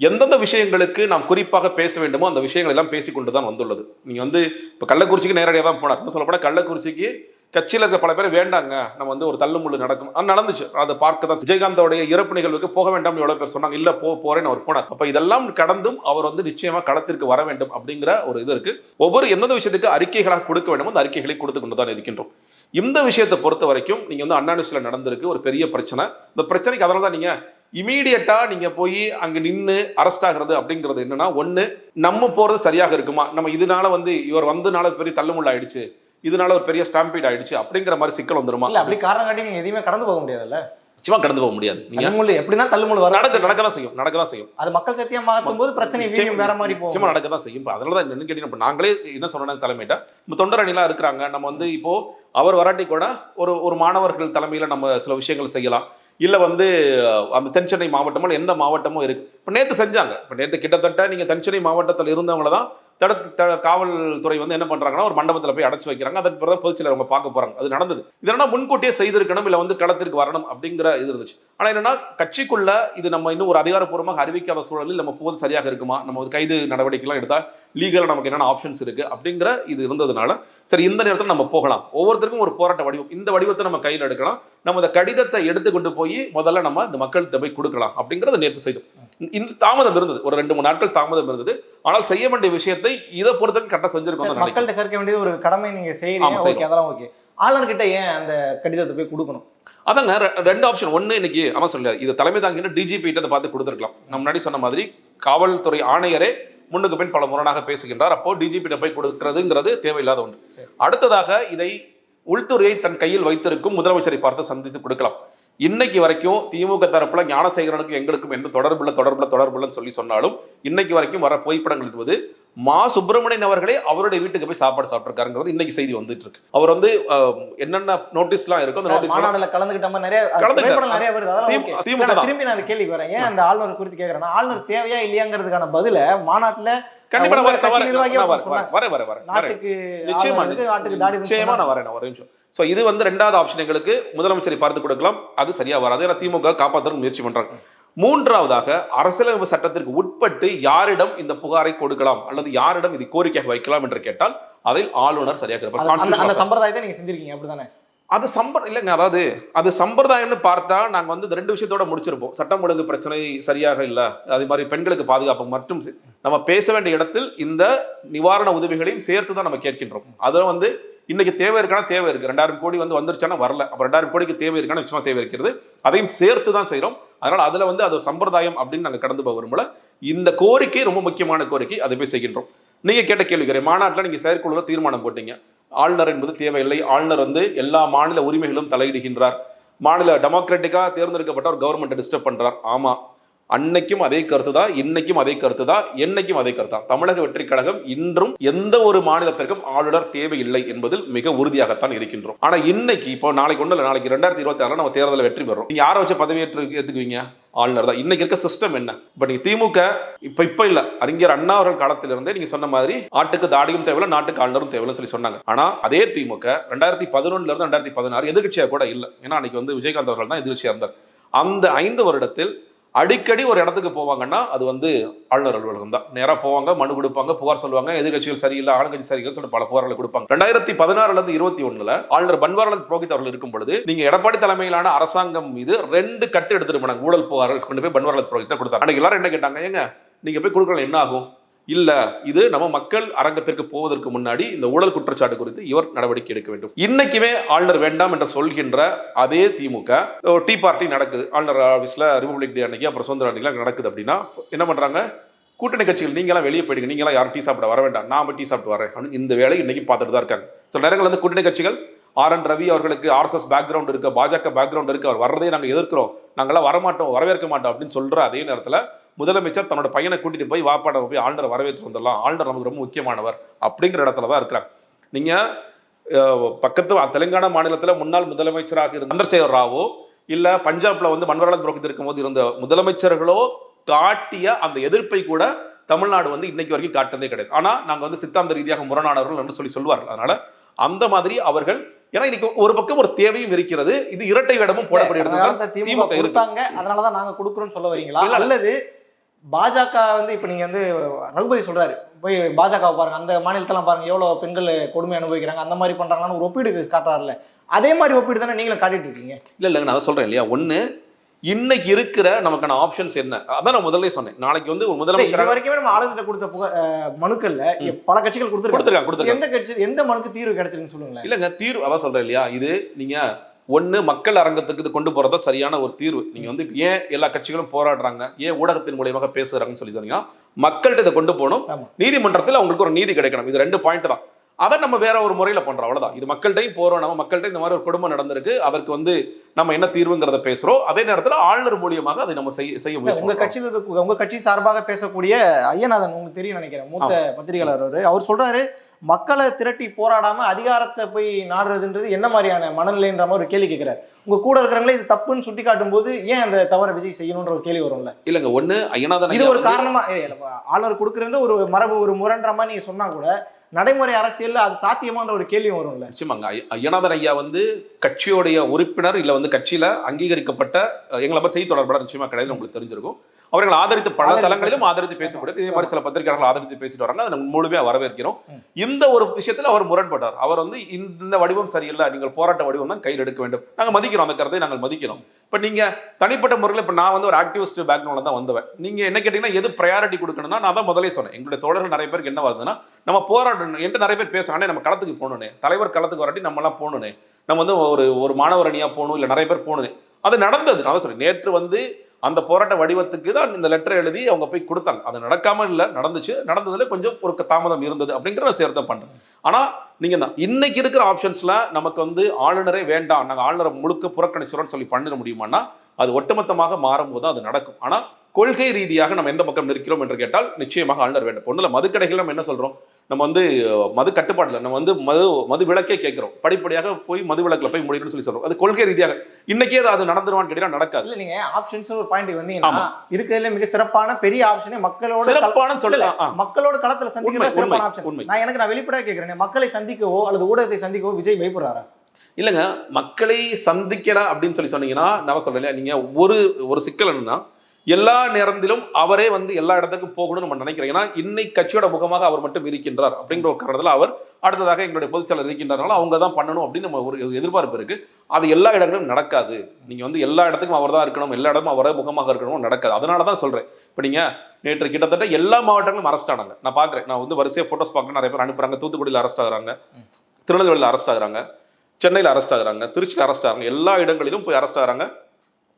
எந்தெந்த விஷயங்களுக்கு நாம் குறிப்பாக பேச வேண்டுமோ அந்த விஷயங்கள் எல்லாம் பேசிக்கொண்டு தான் வந்துள்ளது. நீங்கள் வந்து இப்போ கள்ளக்குறிச்சிக்கு நேரடியாக தான் போனார். இன்னும் சொல்லப்போனால் கள்ளக்குறிச்சிக்கு கட்சியில் இருக்க பல பேர் வேண்டாங்க. நம்ம வந்து ஒரு தள்ளுமுள்ளு நடக்கும். அது நடந்துச்சு. அதை பார்க்க தான் விஜயகாந்தோடைய இறப்பு நிகழ்வுக்கு போக வேண்டாம் எவ்வளோ பேர் சொன்னாங்க. இல்லை போ போறேன்னு அவர் போனார். அப்போ இதெல்லாம் கடந்தும் அவர் வந்து நிச்சயமாக களத்திற்கு வர வேண்டும் அப்படிங்கிற ஒரு இது இருக்கு. ஒவ்வொரு எந்தெந்த விஷயத்துக்கு அறிக்கைகளாக கொடுக்க வேண்டுமோ அந்த அறிக்கைகளை கொடுத்து கொண்டு தான் இருக்கின்றோம். இந்த விஷயத்தை பொறுத்த வரைக்கும் நீங்கள் வந்து அண்ணாநிசில நடந்திருக்கு. ஒரு பெரிய பிரச்சனை. இந்த பிரச்சனைக்கு அதனால தான் நீங்கள் இமீடியட்டா நீங்க போய் அங்க நின்னு அரெஸ்ட் ஆகுறது அப்படிங்கிறது என்னன்னா ஒண்ணு நம்ம போறது சரியாக இருக்குமா? நம்ம இதனால வந்து இவர் வந்தனால பெரிய தள்ளுமுள்ள ஆயிடுச்சு இதனால ஒரு பெரிய ஸ்டாம்பீட் ஆயிடுச்சு அப்படிங்கிற மாதிரி சிக்கல் வந்துருமா? இல்ல அப்படி காரணம் காட்டி நீங்க எதையுமே கடந்து போக முடியாதுல்ல? நிச்சயமா கடந்து போக முடியாது. நீங்க தள்ளுமுள்ளு எப்படிதான் தள்ளுமுள்ளு வரும் நடக்க நடக்க தான் செய்யும் நடக்க தான் செய்யும். அது மக்கள் சத்தியம் மாற்றும் போது பிரச்சனை வீரியம் வேற மாதிரி நிச்சயமா போகும். நடக்க தான் செய்யும். அதனால தான் என்னன்னு கேட்டீங்கன்னா இப்ப நாங்களே என்ன சொன்னாங்க தலைமையிட்ட நம்ம தொண்டர் அணிலாம் இருக்கிறாங்க. நம்ம வந்து இப்போ அவர் வராட்டி கூட ஒரு ஒரு மாணவர்கள் தலைமையில நம்ம சில விஷயங்கள் செய்யலாம். இல்லை வந்து அந்த தென்சென்னை மாவட்டமோ எந்த மாவட்டமோ இருக்குது இப்போ நேற்று செஞ்சாங்க. இப்போ நேற்று கிட்டத்தட்ட நீங்கள் தென்சென்னை மாவட்டத்தில் இருந்தவங்கள தான் தடுத்து த- காவல்துறை வந்து என்ன பண்ணுறாங்கன்னா ஒரு மண்டபத்தில் போய் அடைச்சி வைக்கிறாங்க. அதன் பிறகு பொதுச்சிலர் அவங்க பார்க்க போகிறாங்க அது நடந்தது. இதனால் முன்கூட்டியே செய்திருக்கணும் இல்லை வந்து களத்திற்கு வரணும் அப்படிங்கிற இது இருந்துச்சு. ஆனா என்னன்னா கட்சிக்குள்ள இது நம்ம இன்னும் ஒரு அதிகாரப்பூர்வமாக அறிவிக்காத சூழலில் நம்ம போவது சரியாக இருக்குமா? நம்ம வந்து கைது நடவடிக்கைலாம் எடுத்தா லீகலாக நமக்கு என்னென்ன ஆப்ஷன்ஸ் இருக்கு? அப்படிங்கிற இது இருந்ததுனால சரி இந்த நேரத்தில் நம்ம போகலாம். ஒவ்வொருத்தருக்கும் ஒரு போராட்ட வடிவம். இந்த வடிவத்தை நம்ம கையில் எடுக்கலாம். நம்ம இந்த கடிதத்தை எடுத்து கொண்டு போய் முதல்ல நம்ம இந்த மக்கள்கிட்ட போய் கொடுக்கலாம் அப்படிங்கிறத நேற்று செய்தோம். இந்த தாமதம் இருந்தது. ஒரு ரெண்டு மூணு நாட்கள் தாமதம் இருந்தது. ஆனால் செய்ய வேண்டிய விஷயத்தை இதை பொறுத்தவரைக்கும் கரெக்டாக செஞ்சிருக்கோம் மக்கள்கிட்ட சேர்க்க வேண்டியது ஒரு கடமை நீங்க செய்யறீங்க. ஓகே அதெல்லாம் ஓகே. ஆளுநர்கிட்ட ஏன் அந்த கடிதத்தை போய் கொடுக்கணும்? அதாங்க ரெண்டு ஆப்ஷன் ஒன்று இன்னைக்கு அவன் சொல்ல. இது தலைமை தாங்கின டிஜிபி கிட்ட பார்த்து கொடுத்துருக்கலாம். நம்ம முன்னாடி சொன்ன மாதிரி காவல்துறை ஆணையரே முன்னுக்கு பின் பல முரணாக பேசுகின்றார். அப்போ டிஜிபி போய் கொடுக்கிறதுங்கிறது தேவையில்லாத ஒன்று. அடுத்ததாக இதை உள்துறையை தன் கையில் வைத்திருக்கும் முதலமைச்சரை பார்த்து சந்தித்து கொடுக்கலாம். இன்னைக்கு வரைக்கும் திமுக தரப்புல ஞானசேகரனுக்கு எங்களுக்கும் எந்த தொடர்புல தொடர்புல தொடர்புலன்னு சொல்லி சொன்னாலும் இன்னைக்கு வரைக்கும் வர புகைப்படங்கள் என்பது மா சுப்பிரமணியன் அவர்களே அவருடைய வீட்டுக்கு போய் சாப்பாடு சாப்பிட்டிருக்காருங்கிறது இன்னைக்கு செய்தி வந்துட்டு இருக்கு அவர் வந்து என்னென்ன நோட்டீஸ்லாம் இருக்கோ அந்த நோட்டீஸ் மாநாடுல நிறைய. புகைப்படம் நிறைய வருது. திமுக திரும்பி நான் அந்த கேள்விக்கு வரேன். ஏன் அந்த ஆளுநர் குறித்து கேக்குறேன்னா ஆளுநர் தேவையா இல்லையாங்கிறதுக்கான பதில மாநாட்டுல இது வந்து ரெண்டாவது ஆப்ஷன் எங்களுக்கு. முதலமைச்சரை பார்த்து கொடுக்கலாம். அது சரியா வராது. ஏன்னா திமுக காப்பாற்ற முயற்சி பண்றாங்க. மூன்றாவதாக அரசியலமைப்பு சட்டத்திற்கு உட்பட்டு யாரிடம் இந்த புகாரை கொடுக்கலாம் அல்லது யாரிடம் இது கோரிக்கையாக வைக்கலாம் என்று கேட்டால் அதில் ஆளுநர் சரியாக அந்த- சம்பிரதாயத்தை நீங்க செஞ்சிருக்கீங்க அப்படிதானே? அது சம்பர் இல்லைங்க அதாவது அது சம்பிரதாயம்னு பார்த்தா நாங்க வந்து ரெண்டு விஷயத்தோட முடிச்சிருப்போம். சட்டம் ஒழுங்கு பிரச்சனை சரியாக இல்ல. அதே மாதிரி பெண்களுக்கு பாதுகாப்பு மற்றும் நம்ம பேச வேண்டிய இடத்தில் இந்த நிவாரண உதவிகளையும் சேர்த்து தான் நம்ம கேட்கின்றோம். அதுல வந்து இன்னைக்கு தேவை இருக்கான தேவை இருக்கு. ரெண்டாயிரம் கோடி வந்து வந்துருச்சானா வரல. அப்ப ரெண்டாயிரம் கோடிக்கு தேவை இருக்கான நிச்சயமா தேவை இருக்கிறது. அதையும் சேர்த்து தான் செய்றோம். அதனால அதுல வந்து அது சம்பிரதாயம் அப்படின்னு நாங்க கடந்து போக விரும்பல. இந்த கோரிக்கை ரொம்ப முக்கியமான கோரிக்கை. அதை போய் செய்கின்றோம் நீங்க கேட்ட கேள்விக்கிறே மாநாட்டில் நீங்க செயற்குழுவில் தீர்மானம் போட்டீங்க. ஆளுநர் என்பது தேவையில்லை. ஆளுநர் வந்து எல்லா மாநில உரிமைகளும் தலையிடுகின்றார். மாநில டெமோக்ராட்டிக்காக தேர்ந்தெடுக்கப்பட்ட ஒரு கவர்மெண்ட்டை டிஸ்டர்ப் பண்ணுறார் ஆமாம் அன்னைக்கும் அதே கருத்து தான் இன்னைக்கும் அதே கருத்து தான் என்னைக்கும் அதே கருத்து தான் தமிழக வெற்றி கழகம் இன்றும் எந்த ஒரு மாநிலத்திற்கும் ஆளுநர் தேவையில்லை என்பதில் மிக உறுதியாகத்தான் இருக்கின்றோம். ஆனா இன்னைக்கு இப்போ நாளைக்கு ஒண்ணு நாளைக்கு ரெண்டாயிரத்தி இருபத்தி ஆறுல நம்ம தேர்தலில் வெற்றி பெறோம். நீங்க யாரை வச்சு பதவியேற்று ஏத்துக்குவீங்க? ஆளுநர் தான். இன்னைக்கு இருக்க சிஸ்டம் என்ன? பட் நீங்க திமுக இப்ப இப்ப இல்ல. அறிஞர் அண்ணா அவர்கள் காலத்திலிருந்தே நீங்க சொன்ன மாதிரி ஆட்டுக்கு தாடியும் தேவையில்ல நாட்டுக்கு ஆளுநரும் தேவையில்ல சொல்லி சொன்னாங்க. ஆனா அதே திமுக ரெண்டாயிரத்தி பதினொன்னுல இருந்து ரெண்டாயிரத்தி பதினாறு எதிர்கட்சியா கூட இல்லை. ஏன்னா அன்னைக்கு வந்து விஜயகாந்த் அவர்கள் தான் எதிர்கட்சியா இருந்தார். அந்த ஐந்து வருடத்தில் அடிக்கடி ஒரு இடத்துக்கு போவாங்கன்னா அது வந்து ஆளுநர் அலுவலகம் தான். நேராக போவாங்க மனு கொடுப்பாங்க புகார் சொல்லுவாங்க எதிர்கட்சிகள் சரியில்லை ஆளுங்கட்சி சரியில்லை சொல்லி பல புகார்களை கொடுப்பாங்க. ரெண்டாயிரத்தி பதினாறுல இருந்து இருபத்தி ஒண்ணுல ஆளுநர் பன்வாரிலால் புரோஹித் அவர்கள் இருக்கும் பொழுது நீங்க எடப்பாடி தலைமையிலான அரசாங்கம் மீது ரெண்டு கட்டு எடுத்துட்டு போனாங்க. ஊழல் புகார்கள் கொண்டு போய் பன்வாரிலால் புரோஹித் கொடுத்தாங்க. அன்னைக்கு எல்லாரும் என்ன கேட்டாங்க? ஏங்க நீங்க போய் கொடுக்கலாம் என்ன ஆகும்? இல்லை இது நம்ம மக்கள் அரங்கத்திற்கு போவதற்கு முன்னாடி இந்த ஊழல் குற்றச்சாட்டு குறித்து இவர் நடவடிக்கை எடுக்க வேண்டும். இன்னைக்குமே ஆளுநர் வேண்டாம் என்று சொல்கின்ற அதே திமுக டீ பார்ட்டி நடக்குது. ஆளுநர் ஆஃபீஸில் ரிபப்ளிக் டே அன்னைக்கு அப்புறம் சுதந்திர அன்னைக்கு நடக்குது அப்படின்னா என்ன பண்ணுறாங்க கூட்டணி கட்சிகள் நீங்களாம் வெளியே போயிடுங்க. நீங்களாம் யாரும் டீ சாப்பிட வர வேண்டாம். நான் டீ சாப்பிட்டு வரேன். அப்படின்னு இந்த வேலை இன்னைக்கு பார்த்துட்டு தான் இருக்காங்க. சில நேரங்கள் வந்து கூட்டணி கட்சிகள் ஆர் என் ரவி அவர்களுக்கு ஆர்எஸ்எஸ் பேக்ரவுண்ட் இருக்கு பாஜக பேக்ரவுண்ட் இருக்கு. அவர் வர்றதே நாங்கள் எதிர்க்கிறோம். நாங்களாம் வரமாட்டோம் வரவேற்க மாட்டோம் அப்படின்னு சொல்ற அதே நேரத்தில் முதலமைச்சர் தன்னோட பையனை கூட்டிட்டு போய் வாப்பாட போய் ஆளுநர் வரவேற்று வந்துடலாம். ஆளுநர் நமக்கு ரொம்ப முக்கியமானவர் அப்படிங்கிற இடத்துல தான் இருக்கிறாங்க நீங்க அஹ், பக்கத்து தெலுங்கானா மாநிலத்தில் முன்னாள் முதலமைச்சராக இருந்த சந்திரசேகர் ராவோ இல்ல பஞ்சாப்ல வந்து மன்வரால் புரோகித் இருக்கும்போது இருந்த முதலமைச்சர்களோ காட்டிய அந்த எதிர்ப்பை கூட தமிழ்நாடு வந்து இன்னைக்கு வரைக்கும் காட்டுறதே கிடையாது. ஆனா நாங்க வந்து சித்தாந்த ரீதியாக முரணானவர்கள் என்று சொல்லி சொல்வார்கள். அதனால அந்த மாதிரி அவர்கள் ஏன்னா இன்னைக்கு ஒரு பக்கம் ஒரு தேவையும் இருக்கிறது. இது இரட்டை வேடமும் அதனால திமுக. கொடுத்தாங்க. அதனாலதான் நாங்க கொடுக்குறோம்னு சொல்ல வரீங்களா. அல்லது பாஜக வந்து இப்ப நீங்க வந்து ரகுபதி சொல்றாரு. போய் பாஜகவை பாருங்க. அந்த மாநிலத்தெல்லாம் பாருங்க. எவ்வளவு பெண்கள் கொடுமை அனுபவிக்கிறாங்க. அந்த மாதிரி பண்றாங்கன்னு ஒரு ஒப்பீடு காட்டுறாருல அதே மாதிரி ஒப்பீடு தானே நீங்களும் காட்டிட்டு இருக்கீங்க? இல்ல இல்லைங்க நான் சொல்றேன் இல்லையா? ஒண்ணு இன்னைக்கு இருக்கிற நமக்கான ஆப்ஷன்ஸ் என்ன? அதான் நான் முதல்ல சொன்னேன். நாளைக்கு வந்து ஒரு முதலமைச்சர் வரைக்குமே நம்ம ஆளுநர்கிட்ட கொடுத்த புக மனுக்கள்ல பல கட்சிகள் கொடுத்துருக்காங்க. கொடுத்துருக்காங்க கொடுத்துருக்காங்க. எந்த கட்சி எந்த மனுக்கு தீர்வு கிடைச்சிருக்குன்னு சொல்லுங்களேன். இல்லைங்க தீர்வு அதான் சொல்றேன் இல்லையா? இது நீங்க ஒண்ணு மக்கள் அரங்கத்துக்கு இது கொண்டு போறதா சரியான ஒரு தீர்வு. நீங்க வந்து ஏன் எல்லா கட்சிகளும் போராடுறாங்க? ஏன் ஊடகத்தின் மூலியமாக பேசுறாங்கன்னு சொல்லி சொன்னீங்கன்னா மக்கள்கிட்ட இதை கொண்டு போகணும். நீதிமன்றத்தில் அவங்களுக்கு ஒரு நீதி கிடைக்கணும். இது ரெண்டு பாயிண்ட் தான். அதை நம்ம வேற ஒரு முறையில பண்றோம். அவ்வளவுதான். இது மக்கள்கிட்டையும் போறோம். நம்ம மக்கள்கிட்ட இந்த மாதிரி ஒரு குடும்பம் நடந்திருக்கு. அதற்கு வந்து நம்ம என்ன தீர்வுங்கிறத பேசுறோம். அதே நேரத்துல ஆளுநர் மூலியமாக அதை நம்ம செய்ய செய்ய இல்ல, முயற்சி உங்க பண்றோம். கட்சியில் இருக்க உங்க கட்சி சார்பாக பேசக்கூடிய ஐயநாதன் உங்களுக்கு தெரியும் நினைக்கிறேன் மூத்த பத்திரிகையாளர் அவரு. அவர் சொல்றாரு மக்களை திரட்டி போராடாம அதிகாரத்தை போய் நாடுறதுன்றது என்ன மாதிரியான மனநிலைன்ற மாதிரி ஒரு கேள்வி கேட்கிறார். உங்க கூட இருக்கிறவங்களே இது தப்புன்னு சுட்டி காட்டும் போது ஏன் அந்த தவறை விஜய் செய்யணும்ன்ற ஒரு கேள்வி வரும்ல? இல்லைங்க ஒண்ணு ஐயனாதன் இது ஒரு வந்து- காரணமா ஏய், இல்ல, ஆளுநர் கொடுக்குறது ஒரு மரபு ஒரு முரண்ற மாதிரி நீங்க சொன்னா கூட நடைமுறை அரசியல்ல அது சாத்தியமான்ற ஒரு கேள்வி வரும்ல. நிச்சயமாங்க ஐ- ஐயனாதன் ஐயா வந்து கட்சியோடைய உறுப்பினர் இல்ல வந்து கட்சியில அங்கீகரிக்கப்பட்ட எங்களை மாதிரி செய்தி தொடர்பாளர் நிச்சயமா கிடையாது உங்களுக்கு தெரிஞ்சிருக்கும். அவர்கள் ஆதரித்து பல தளங்களிலும் ஆதரித்து பேசப்படுது இதே மாதிரி சில பத்திரிகையாளர்கள் ஆதரித்து பேசிட்டு வராங்க. அதை முழுமையா வரவேற்கிறோம். இந்த ஒரு விஷயத்துல அவர் முரண்பட்டார். அவர் வந்து இந்த வடிவம் சரியில்லை. நீங்கள் போராட்ட வடிவம் தான் கையில் எடுக்க வேண்டும். நாங்க மதிக்கிறோம் அந்த கருத்தை நாங்கள் மதிக்கிறோம். இப்ப நீங்க தனிப்பட்ட முறையில் இப்ப நான் வந்து ஒரு ஆக்டிவிஸ்ட் பேக்ரவுண்ட்ல தான் வந்தவன். நீங்க என்ன கேட்டீங்கன்னா எது ப்ரையாரிட்டி கொடுக்கணும்னா நான் தான் முதலே சொன்னேன். எங்களுடைய தோழர்கள் நிறைய பேருக்கு என்ன வருதுன்னா நம்ம போராடணும். என்கிட்ட நிறைய பேர் பேசுறாங்க. நம்ம களத்துக்கு போகணுனே தலைவர் களத்துக்கு வராட்டி நம்ம எல்லாம் போகணுனே நம்ம வந்து ஒரு ஒரு மாணவர் அணியா போகணும். இல்ல நிறைய பேர் போகணுனே அது நடந்தது. நான் சொல்றேன். நேற்று வந்து அந்த போராட்ட வடிவத்துக்கு தான் இந்த லெட்டர் எழுதி அவங்க போய் கொடுத்தாங்க. அது நடக்காம இல்லை நடந்துச்சு. நடந்ததுல கொஞ்சம் ஒரு தாமதம் இருந்தது அப்படிங்கிற நான் சேர்த்து பண்ணுறேன் ஆனால் நீங்கள் தான் இன்னைக்கு இருக்கிற ஆப்ஷன்ஸில் நமக்கு வந்து ஆளுநரே வேண்டாம். நாங்கள் ஆளுநரை முழுக்க புறக்கணிச்சிரோம்னு சொல்லி பண்ணிட முடியுமான்னா அது ஒட்டுமொத்தமாக மாறும்போது அது நடக்கும். ஆனால் கொள்கை ரீதியாக நம்ம எந்த பக்கம் நிற்கிறோம் என்று கேட்டால் நிச்சயமாக ஆளுநர் வேண்டும். ஒண்ணுல மதுக்கடைகள் நம்ம என்ன சொல்றோம்? நம்ம வந்து மது கட்டுப்பாடுல நம்ம வந்து மது மது விளக்கே கேட்கிறோம். படிப்படியாக போய் மது விளக்குல போய் முடிக்கணும்னு சொல்லி சொல்றோம். அது கொள்கை ரீதியாக. இன்னைக்கே அது நடந்துருவான்னு கேட்டீங்கன்னா நடக்காது. இல்ல நீங்க ஆப்ஷன்ஸ் ஒரு பாயிண்ட் வந்தீங்கன்னா. இருக்கிறதுல மிக சிறப்பான பெரிய ஆப்ஷனே மக்களோட சிறப்பான சொல்லலாம் ஆ. மக்களோட களத்துல சந்திக்கிற சிறப்பான ஆப்ஷன் உண்மை. நான் எனக்கு நான் வெளிப்படையா கேக்குறேன். மக்களை சந்திக்கவோ அல்லது ஊடகத்தை சந்திக்கவோ விஜய் பயப்படுறாரா? இல்லைங்க மக்களை சந்திக்கல அப்படின்னு சொல்லி சொன்னீங்கன்னா நான் சொல்றேன் நீங்க ஒரு ஒரு சிக்கல் என்னன்னா எல்லா நேரத்திலும் அவரே வந்து எல்லா இடத்துக்கும் போகணும்னு நம்ம நினைக்கிறோம். ஏன்னா இன்னைக்கு கட்சியோட முகமாக அவர் மட்டும் இருக்கின்றார் அப்படிங்கிற ஒரு காரணத்துல அவர் அடுத்ததாக எங்களுடைய பொதுச்செயலர் இருக்கின்றனால அவங்க தான் பண்ணணும் அப்படின்னு நம்ம ஒரு எதிர்பார்ப்பு இருக்கு. அது எல்லா இடங்களிலும் நடக்காது. நீங்க வந்து எல்லா இடத்துக்கும் அவர் தான் இருக்கணும் எல்லா இடமும் அவரே முகமாக இருக்கணும் நடக்காது. அதனால தான் சொல்றேன். இப்போ நீங்க நேற்று கிட்டத்தட்ட எல்லா மாவட்டங்களும் அரெஸ்ட் ஆனாங்க. நான் பார்க்குறேன் நான் வந்து வரிசையாக ஃபோட்டோஸ் பார்க்குறேன். நிறைய பேர் அனுப்புறாங்க. தூத்துக்குடியில் அரெஸ்ட் ஆகுறாங்க. திருநெல்வேலியில் அரெஸ்ட் ஆகுறாங்க. சென்னையில் அரெஸ்ட் ஆகுறாங்க. திருச்சியில் அரெஸ்ட் ஆகுறாங்க. எல்லா இடங்களிலும் போய் அரெஸ்ட் ஆகுறாங்க.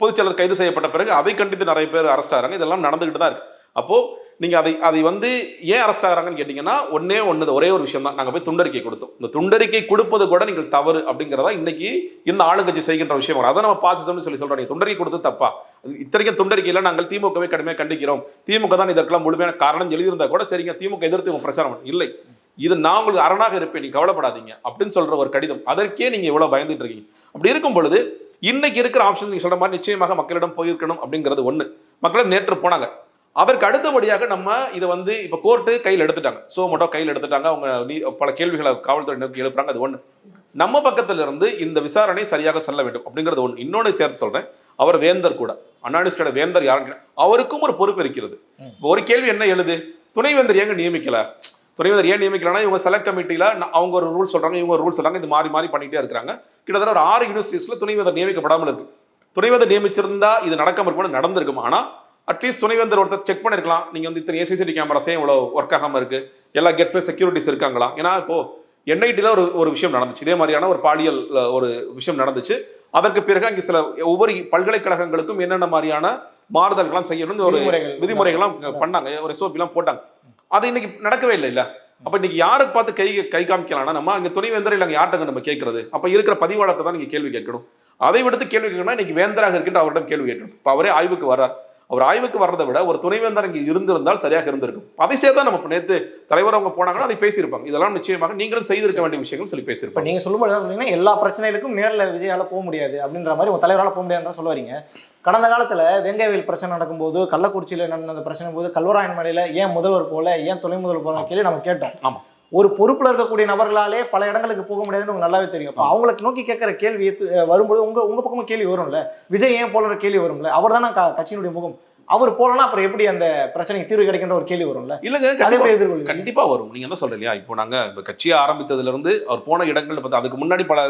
பொதுச்செயலர் கைது செய்யப்பட்ட பிறகு அதை கண்டித்து நிறைய பேர் அரெஸ்ட் ஆகிறாங்க. இதெல்லாம் நடந்துகிட்டு தான் இருக்கு. அப்போ நீங்க அதை அதை வந்து ஏன் அரெஸ்ட் ஆகிறாங்கன்னு கேட்டீங்கன்னா ஒன்னே ஒன்று ஒரே ஒரு விஷயம் தான். நாங்கள் போய் துண்டறிக்கை கொடுத்தோம். இந்த துண்டறிக்கை கொடுப்பது கூட நீங்கள் தவறு அப்படிங்கிறதா இன்னைக்கு இந்த ஆளுங்கட்சி செய்கின்ற விஷயம். அதை நம்ம பாசிசம்னு சொல்லி சொல்றோம். நீங்க துண்டறிக்கை கொடுத்து தப்பா? இத்தனைக்கும் துண்டறிக்கையில நாங்கள் திமுகவை கடுமையாக கண்டிக்கிறோம். திமுக தான் இதற்கெல்லாம் முழுமையான காரணம் எழுதியிருந்தா கூட சரிங்க திமுக எதிர்த்து இவங்க பிரச்சாரம் இல்லை. இது நான் உங்களுக்கு அரணாக இருப்பேன். நீ கவலைப்படாதீங்க. அப்படின்னு சொல்ற ஒரு கடிதம். அதற்கே நீங்க இவ்வளவு பயந்துட்டு இருக்கீங்க. அப்படி இருக்கும் பொழுது இன்னைக்கு இருக்கிற ஆப்ஷன் நீங்க சொல்ற மாதிரி நிச்சயமாக மக்களிடம் போயிருக்கணும் அப்படிங்கிறது ஒண்ணு. மக்களிடம் நேற்று போனாங்க. அதற்கு அடுத்தபடியாக நம்ம இதை வந்து இப்போ கோர்ட்டு கையில் எடுத்துட்டாங்க. சோ மட்டும் கையில் எடுத்துட்டாங்க. அவங்க பல கேள்விகளை காவல்துறை நோக்கி எழுப்புறாங்க. அது ஒண்ணு. நம்ம பக்கத்துல இருந்து இந்த விசாரணை சரியாக செல்ல வேண்டும் அப்படிங்கிறது ஒண்ணு. இன்னொன்னு சேர்த்து சொல்றேன். அவர் வேந்தர் கூட அண்ணாடிஸ்டோட வேந்தர் யாருன்னு அவருக்கும் ஒரு பொறுப்பு இருக்கிறது. ஒரு கேள்வி என்ன எழுது? துணைவேந்தர் ஏங்க நியமிக்கல? துணைவேந்தர் ஏன் நியமிக்கலன்னா இவங்க செலக்ட் கமிட்டியில அவங்க ஒரு ரூல் சொல்றாங்க இவங்க ஒரு ரூல் சொல்றாங்க இது மாறி மாறி பண்ணிட்டே இருக்காங்க கிட்டத்தட்ட ஒரு ஆறு யூனிவர்சிட்டிஸ்ல துணைவேந்தர் நியமிக்கப்படாமல் இருக்கு. துணைவேந்தர் நியமிச்சிருந்தா இது நடக்காம இருக்கும் நடந்திருக்கும்? ஆனா அட்லீஸ்ட் துணைவேந்தர் ஒருத்தர் செக் பண்ணிருக்கலாம். நீங்க வந்து இத்தனை ஏசிசிடி கேமராஸே இவ்வளவு ஒர்க் ஆகாம இருக்கு. எல்லா கெட்ஸ்ல செக்யூரிட்டிஸ் இருக்காங்களா? ஏன்னா இப்போ என்ஐடியில் ஒரு ஒரு விஷயம் நடந்துச்சு. இதே மாதிரியான ஒரு பாலியல் ஒரு விஷயம் நடந்துச்சு. அதற்கு பிறகு அங்கே சில ஒவ்வொரு பல்கலைக்கழகங்களுக்கும் என்னென்ன மாதிரியான மாறுதல்கள்லாம் செய்யணும்னு ஒரு விதிமுறைகள். விதிமுறைகள்லாம் பண்ணாங்க. ஒரு எஸ்ஓபி எல்லாம் போட்டாங்க. அது இன்னைக்கு நடக்கவே இல்லை இல்லை? அப்ப இன்னைக்கு யாருக்கு பார்த்து கை கை காமிக்கலாம்னா நம்ம அங்க துணைவேந்தர் இல்லை அங்க யார்கிட்ட நம்ம கேட்கறது? அப்ப இருக்கிற பதிவாளர்கிட்ட தான் நீங்க கேள்வி கேட்கணும். அதை விடுத்து கேள்வி கேட்கணும்னா இன்னைக்கு வேந்தராக இருக்கின்ற அவரிடம் கேள்வி கேட்கணும். இப்போ அவரே ஆய்வுக்கு வர்றார். அவர் ஆய்வுக்கு வர்றதை விட ஒரு துணைவேந்தர் இங்க இருந்திருந்தால் சரியாக இருந்திருக்கும். அதை சேர்த்து நம்ம நேத்து தலைவர் அவங்க போனாங்கன்னா அதை பேசியிருப்பாங்க. இதெல்லாம் நிச்சயமாக நீங்களும் செய்திருக்க வேண்டிய விஷயங்கள் சொல்லி பேசியிருப்பாங்க. நீங்க சொல்லும்போது எல்லா பிரச்சனைகளுக்கும் நேர்ல விஜயால போக முடியாது அப்படின்ற மாதிரி உங்க தலைவரால போக முடியாதுன்னு சொல்ல வரீங்க கடந்த காலத்துல வெங்காயவில் பிரச்சனை நடக்கும்போது கள்ளக்குறிச்சியில நடந்த அந்த பிரச்சனை போது கல்வராயன் மலையில ஏன் முதல்வர் போல ஏன் துணை முதல்வர் போல கேள்வி நம்ம கேட்டோம். ஆமா. ஒரு பொறுப்புல இருக்கக்கூடிய நபர்களாலே பல இடங்களுக்கு போக முடியாதுன்னு உங்களுக்கு நல்லாவே தெரியும். அப்ப அவங்களுக்கு நோக்கி கேட்கிற கேள்வி வரும்போது உங்க உங்க பக்கமும் கேள்வி வரும்ல? விஜய் ஏன் போலற கேள்வி வரும்ல? அவர் தானே கட்சியினுடைய முகம்? அவர் போலனா அப்புறம் எப்படி அந்த பிரச்சனைக்கு தீர்வு கிடைக்கின்ற ஒரு கேள்வி வரும்ல? இல்லங்க அதை கண்டிப்பா எப்படி எதிர்கொள்வீங்க? கண்டிப்பா வரும். நீங்க என்ன சொல்றீங்க இப்போ நாங்க இப்ப கட்சியை ஆரம்பித்ததுல இருந்து அவர் போன இடங்கள்ல பார்த்து அதுக்கு முன்னாடி பல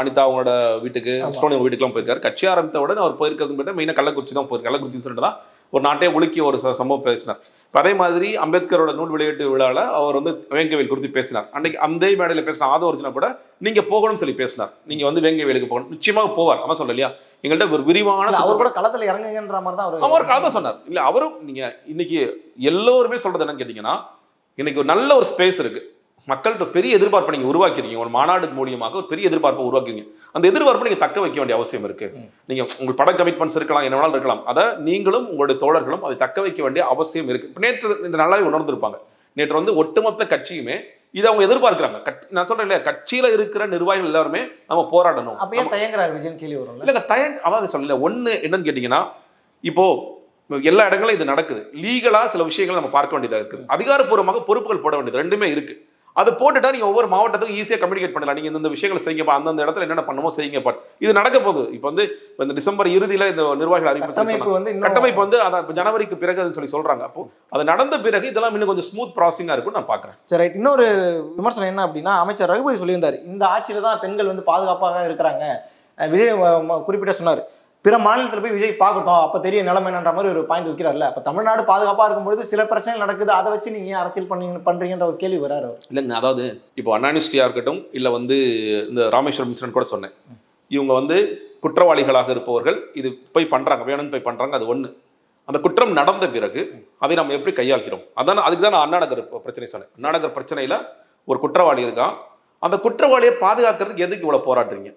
அனிதா அவங்களோட வீட்டுக்கு. ஸ்டோனி வீட்டுக்குலாம் போயிருக்காரு. கட்சி ஆரம்பித்த உடனே அவர் போயிருக்கிறது மெயினாக கள்ளக்குறிச்சி தான் போயிருக்கு கள்ளக்குறிச்சின்னு சொல்லிட்டு தான் ஒரு நாட்டை உலுக்கிய ஒரு சம்பவம் பேசினார். அதே மாதிரி அம்பேத்கரோட நூல் வெளியீட்டு விழாவில் அவர் வந்து வேங்கவேல் குறித்து பேசினார். அன்னைக்கு அந்த மேடையில் பேசின ஆதோ ஒரிஜினா கூட நீங்க போகணும்னு சொல்லி பேசினார். நீங்க வந்து வேங்கவேலுக்கு போகணும். நிச்சயமாக போவார். அவன் சொல்ல இல்லையா? எங்கள்கிட்ட ஒரு விரிவான அவர் கூட களத்துல இறங்குங்கன்ற மாதிரி தான் அவர் கதை சொன்னார். இல்ல அவரும் நீங்க இன்னைக்கு எல்லோருமே சொல்றது என்னன்னு கேட்டீங்கன்னா இன்னைக்கு ஒரு நல்ல ஒரு ஸ்பேஸ் இருக்கு. மக்கள்கிட்ட பெரிய எதிர்பார்ப்பை நீங்க உருவாக்கிறீங்க ஒரு மாநாடு மூலியமாக ஒரு பெரிய எதிர்பார்ப்பை உருவாக்குறீங்க அந்த எதிர்பார்ப்பை நீங்க தக்க வைக்க வேண்டிய அவசியம் இருக்கு. நீங்க உங்கள் பட கமிட்மெண்ட்ஸ் இருக்கலாம் என்ன வேணாலும் இருக்கலாம். அதை நீங்களும் உங்களுடைய தோழர்களும் அதை தக்க வைக்க வேண்டிய அவசியம் இருக்கு. நேற்று இந்த நல்லாவே உணர்ந்திருப்பாங்க. நேற்று வந்து ஒட்டுமொத்த கட்சியுமே இதை அவங்க எதிர்பார்க்கிறாங்க. நான் சொல்றேன் இல்லையா? கட்சியில இருக்கிற நிர்வாகிகள் எல்லாருமே நம்ம போராடணும். அப்ப ஏன் தயங்குறாரு விஜயன் கேள்வி வரும்ல? இல்லைங்க தயங்க அதாவது சொல்லல. ஒண்ணு என்னன்னு கேட்டீங்கன்னா இப்போ எல்லா இடங்களும் இது நடக்குது. லீகலா சில விஷயங்கள் நம்ம பார்க்க வேண்டியதா இருக்குது. அதிகாரப்பூர்வமாக பொறுப்புகள் போட வேண்டியது ரெண்டுமே இருக்கு. அது போட்டுட்டா நீங்க ஒவ்வொரு மாவட்டத்துக்கும் ஈஸியா கம்யூனிகேட் பண்ணலாம். நீங்க இந்த விஷயங்களை செய்யுங்கப்பா அந்தந்த இடத்துல என்னென்ன பண்ணுமோ செய்யுங்கப்பா இது நடக்க போகுது. இப்போ வந்து இப்ப இந்த டிசம்பர் இறுதியில இந்த நிர்வாகிகள் அறிவிப்பு வந்து கட்டமைப்பு வந்து இப்ப ஜனவரிக்கு பிறகு அதுன்னு சொல்லி சொல்றாங்க. அப்போ அது நடந்த பிறகு இதெல்லாம் இன்னும் கொஞ்சம் ஸ்மூத் ப்ராசஸிங்கா இருக்கும் நான் பாக்குறேன். சரி இன்னொரு விமர்சனம் என்ன அப்படின்னா அமைச்சர் ரகுபதி சொல்லியிருந்தாரு. இந்த ஆட்சியில தான் பெண்கள் வந்து பாதுகாப்பாக இருக்கிறாங்க. விஜய் குறிப்பிட்ட சொன்னார். பிற மாநிலத்தில் போய் விஜய் பார்க்கட்டும் அப்போ தெரிய நிலைமை என்னன்ற மாதிரி ஒரு பாயிண்ட் வைக்கிறார்ல. அப்போ தமிழ்நாடு பாதுகாப்பாக இருக்கும்பொழுது சில பிரச்சனைகள் நடக்குது. அதை வச்சு நீங்கள் ஏன் அரசியல் பண்ணி பண்ணுறீங்கன்ற ஒரு கேள்வி வராரு இல்லைங்க அதாவது இப்போ அண்ணானிஸ்டியாக இருக்கட்டும் இல்லை வந்து இந்த ராமேஸ்வரம் இன்சிடென்ட் கூட சொன்னேன். இவங்க வந்து குற்றவாளிகளாக இருப்பவர்கள் இது போய் பண்ணுறாங்க வேணும்னு போய் பண்ணுறாங்க அது ஒன்று அந்த குற்றம் நடந்த பிறகு அதை நம்ம எப்படி கையாள்கிறோம்? அதான் அதுக்கு தான் நான் அண்ணாநகர் பிரச்சனை சொன்னேன். அண்ணாநகர் பிரச்சனையில் ஒரு குற்றவாளி இருக்கான். அந்த குற்றவாளியை பாதுகாக்கிறதுக்கு எதுக்கு இவ்வளோ போராடுறீங்க?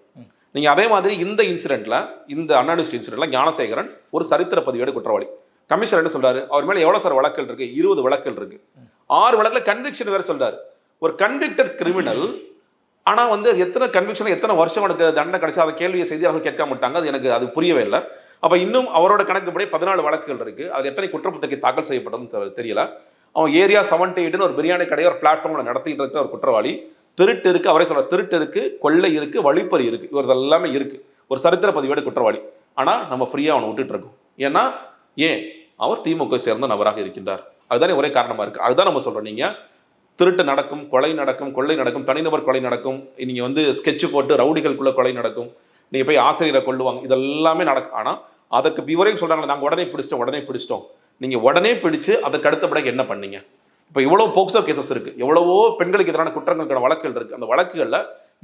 நீங்கள் அதே மாதிரி இந்த இன்சிடெண்ட்டில் இந்த அன்னானிஸ்ட் இன்சிடெண்ட்டில் ஞானசேகரன் ஒரு சரித்திர பதிவேடு குற்றவாளி. கமிஷனர் என்ன சொல்கிறாரு அவர் மேலே எவ்வளோ சார் வழக்கல் இருக்குது இருபது வழக்கல் இருக்குது ஆறு வழக்கில் கன்விக்ஷன் வேறு சொல்கிறார் ஒரு கன்விக்டட் கிரிமினல் ஆனால் வந்து எத்தனை கன்விக்ஷன் எத்தனை வருஷம் எனக்கு தண்டனை கிடைச்சா அதை கேள்வியை செய்தியாளர்கள் கேட்க மாட்டாங்க. அது எனக்கு அது புரியவே இல்லை. அப்போ இன்னும் அவரோட கணக்குப்படி பதினாலு வழக்குகள் இருக்குது அது எத்தனை குற்றப்பத்திரிகை தாக்கல் செய்யப்பட்டதுன்னு தெரியல. அவன் ஏரியா செவன்டி எயிட்னு ஒரு பிரியாணி கடையை ஒரு பிளாட்ஃபார்மில் நடத்திட்டு இருக்கிற ஒரு குற்றவாளி. திருட்டு இருக்குது அவரே சொல்கிற திருட்டு இருக்குது கொள்ளை இருக்குது வழிப்பறி இருக்குது இவர் எல்லாமே இருக்குது ஒரு சரித்திர பதிவேடு குற்றவாளி. ஆனால் நம்ம ஃப்ரீயாக அவனை விட்டுட்டு இருக்கோம். ஏன்னா ஏன்? அவர் திமுக சேர்ந்த நபராக இருக்கின்றார். அதுதானே ஒரே காரணமாக இருக்குது அதுதான் நம்ம சொல்கிறோம் நீங்கள் திருட்டு நடக்கும் கொலை நடக்கும் கொள்ளை நடக்கும் தனிநபர் கொலை நடக்கும் நீங்கள் வந்து ஸ்கெட்சு போட்டு ரவுடிகளுக்குள்ளே கொலை நடக்கும் நீங்கள் போய் ஆசிரியரை கொள்ளுவாங்க இதெல்லாமே நடக்கும். ஆனால் அதுக்கு விவரையும் சொல்கிறாங்க நாங்கள் உடனே பிடிச்சிட்டோம் உடனே பிடிச்சிட்டோம். நீங்கள் உடனே பிடிச்சு அதுக்கு பிறகு என்ன பண்ணீங்க? இப்போ எவ்வளவு போக்சோ கேசஸ் இருக்கு? எவ்வளவோ பெண்களுக்கு எதிரான குற்றங்களுக்கான வழக்குகள் இருக்கு. அந்த வழக்குகள்ல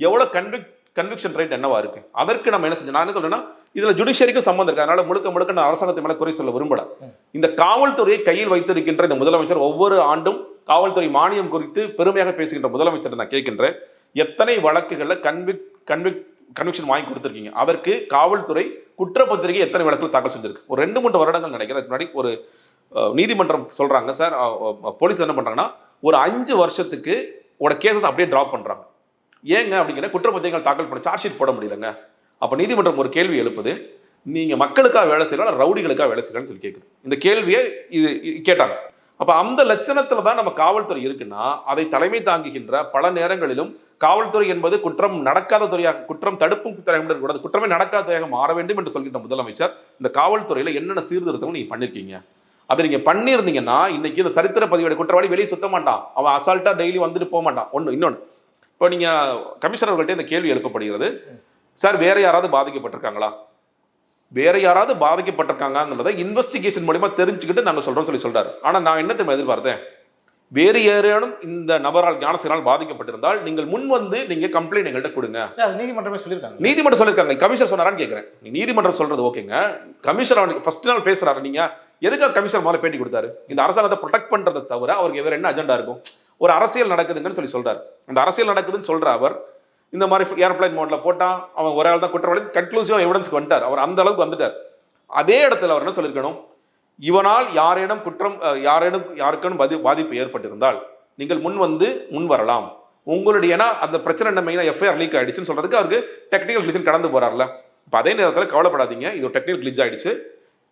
எவ்வளவு கன்விக் கன்விக்ஷன் ரேட் என்னவா இருக்கு? அதற்கு நம்ம என்ன செஞ்சோம்? நான் என்ன சொல்றேன்னா இதுல ஜுடிஷியரிக்கும் சம்மந்தம் இருக்கு. அதனால முழுக்க முழுக்க நான் அரசாங்கத்தை மேல குறை சொல்ல விரும்பல. இந்த காவல்துறையை கையில் வைத்திருக்கின்ற இந்த முதலமைச்சர் ஒவ்வொரு ஆண்டும் காவல்துறை மானியம் குறித்து பெருமையாக பேசுகின்ற முதலமைச்சர் நான் கேட்கின்றேன். எத்தனை வழக்குகள்ல கன்விக் கன்விக் கன்விக்ஷன் வாங்கி கொடுத்துருக்கீங்க? அதற்கு காவல்துறை குற்றப்பத்திரிகை எத்தனை வழக்குகள் தாக்கல் செஞ்சிருக்கு? ஒரு ரெண்டு மூன்று வருடங்கள் நினைக்கிறேன். முன்னாடி ஒரு நீதிமன்றம் சொல்கிறாங்க சார். போலீஸ் என்ன பண்ணுறாங்கன்னா ஒரு அஞ்சு வருஷத்துக்கு உட கேசஸ் அப்படியே ட்ராப் பண்ணுறாங்க ஏங்க அப்படிங்கிற குற்றப்பத்திரிகைகள் தாக்கல் பண்ண சார்ஜ் ஷீட் போட முடியலங்க. அப்போ நீதிமன்றம் ஒரு கேள்வி எழுப்புது. நீங்கள் மக்களுக்காக வேலை செய்யலாம் ரவுடிகளுக்காக வேலை செய்யலாம்னு சொல்லி கேட்குது இந்த கேள்வியை இது கேட்டாங்க. அப்போ அந்த லட்சணத்தில் தான் நம்ம காவல்துறை இருக்குன்னா அதை தலைமை தாங்குகின்ற பல நேரங்களிலும் காவல்துறை என்பது குற்றம் நடக்காத துறையாக குற்றம் தடுப்பும் துறையாக கூடாது குற்றமே நடக்காத துறையாக மாற வேண்டும் என்று சொல்கின்ற முதலமைச்சர் இந்த காவல்துறையில் என்னென்ன சீர்திருத்தங்கள் நீங்கள் பண்ணிருக்கீங்க? அதை நீங்க பண்ணியிருந்தீங்கன்னா இன்னைக்கு இந்த சரித்திர பதிவேடு குற்றவாளி வெளியே சுத்த மாட்டான். அவன் அசால்ட்டா டெய்லி வந்துட்டு போக மாட்டான். ஒண்ணு இன்னொன்னு. இப்போ நீங்க கமிஷனர் அவர்கள்ட்ட இந்த கேள்வி எழுப்பப்படுகிறது. சார் வேற யாராவது பாதிக்கப்பட்டிருக்காங்களா? வேற யாராவது பாதிக்கப்பட்டிருக்காங்கிறத இன்வெஸ்டிகேஷன் மூலியமா தெரிஞ்சுக்கிட்டு நாங்க சொல்றோம் சொல்லி சொல்றாரு. ஆனா நான் என்ன தெரியுமா எதிர்பார்த்தேன்? வேறு யாரேனும் இந்த நபரால் ஞானசேனால் பாதிக்கப்பட்டிருந்தால் நீங்கள் முன் வந்து நீங்க கம்ப்ளைண்ட் எங்கள்கிட்ட கொடுங்க. நீதிமன்றமே சொல்லியிருக்காங்க. நீதிமன்றம் சொல்லியிருக்காங்க. கமிஷனர் சொன்னாரான்னு கேட்குறேன் நீதிமன்றம் சொல்றது ஓகேங்க. கமிஷனர் ஃபர்ஸ்ட் நாள் பேசுறாரு. நீங்க எதுக்காக கமிஷனர் முதல்ல பேட்டி கொடுத்தாரு? இந்த அரசாங்கத்தை ப்ரொடெக்ட் பண்ணுறதை தவிர அவருக்கு வேறு என்ன அஜெண்டா இருக்கும்? ஒரு அரசியல் நடக்குதுங்கன்னு சொல்லி சொல்கிறார் அந்த அரசியல் நடக்குதுன்னு சொல்கிற அவர் இந்த மாதிரி ஏர்பிளைன் மோட்டில் போட்டால் அவன் ஒரு ஆள் தான் குற்றவாளி கன்க்ளூசிவாக எவிடன்ஸ்க்கு வந்துட்டார். அவர் அந்த அளவுக்கு வந்துட்டார். அதே இடத்துல அவர் என்ன சொல்லியிருக்கணும்? இவனால் யாரேனும் குற்றம் யாரேனும் யாருக்கேனும் பாதி பாதிப்பு ஏற்பட்டிருந்தால் நீங்கள் முன் வந்து முன் வரலாம். உங்களுடைய ஏன்னா அந்த பிரச்சனை என்ன மெயினாக எஃப்ஐஆர் லீக் ஆகிடுச்சுன்னு சொல்கிறதுக்கு அவருக்கு டெக்னிக்கல் கிளிச்சன் கடந்து போகிறார்ல இப்போ அதே நேரத்தில் கவலைப்படாதீங்க. இது ஒரு டெக்னிக்கல் கிளிச் ஆகிடுச்சு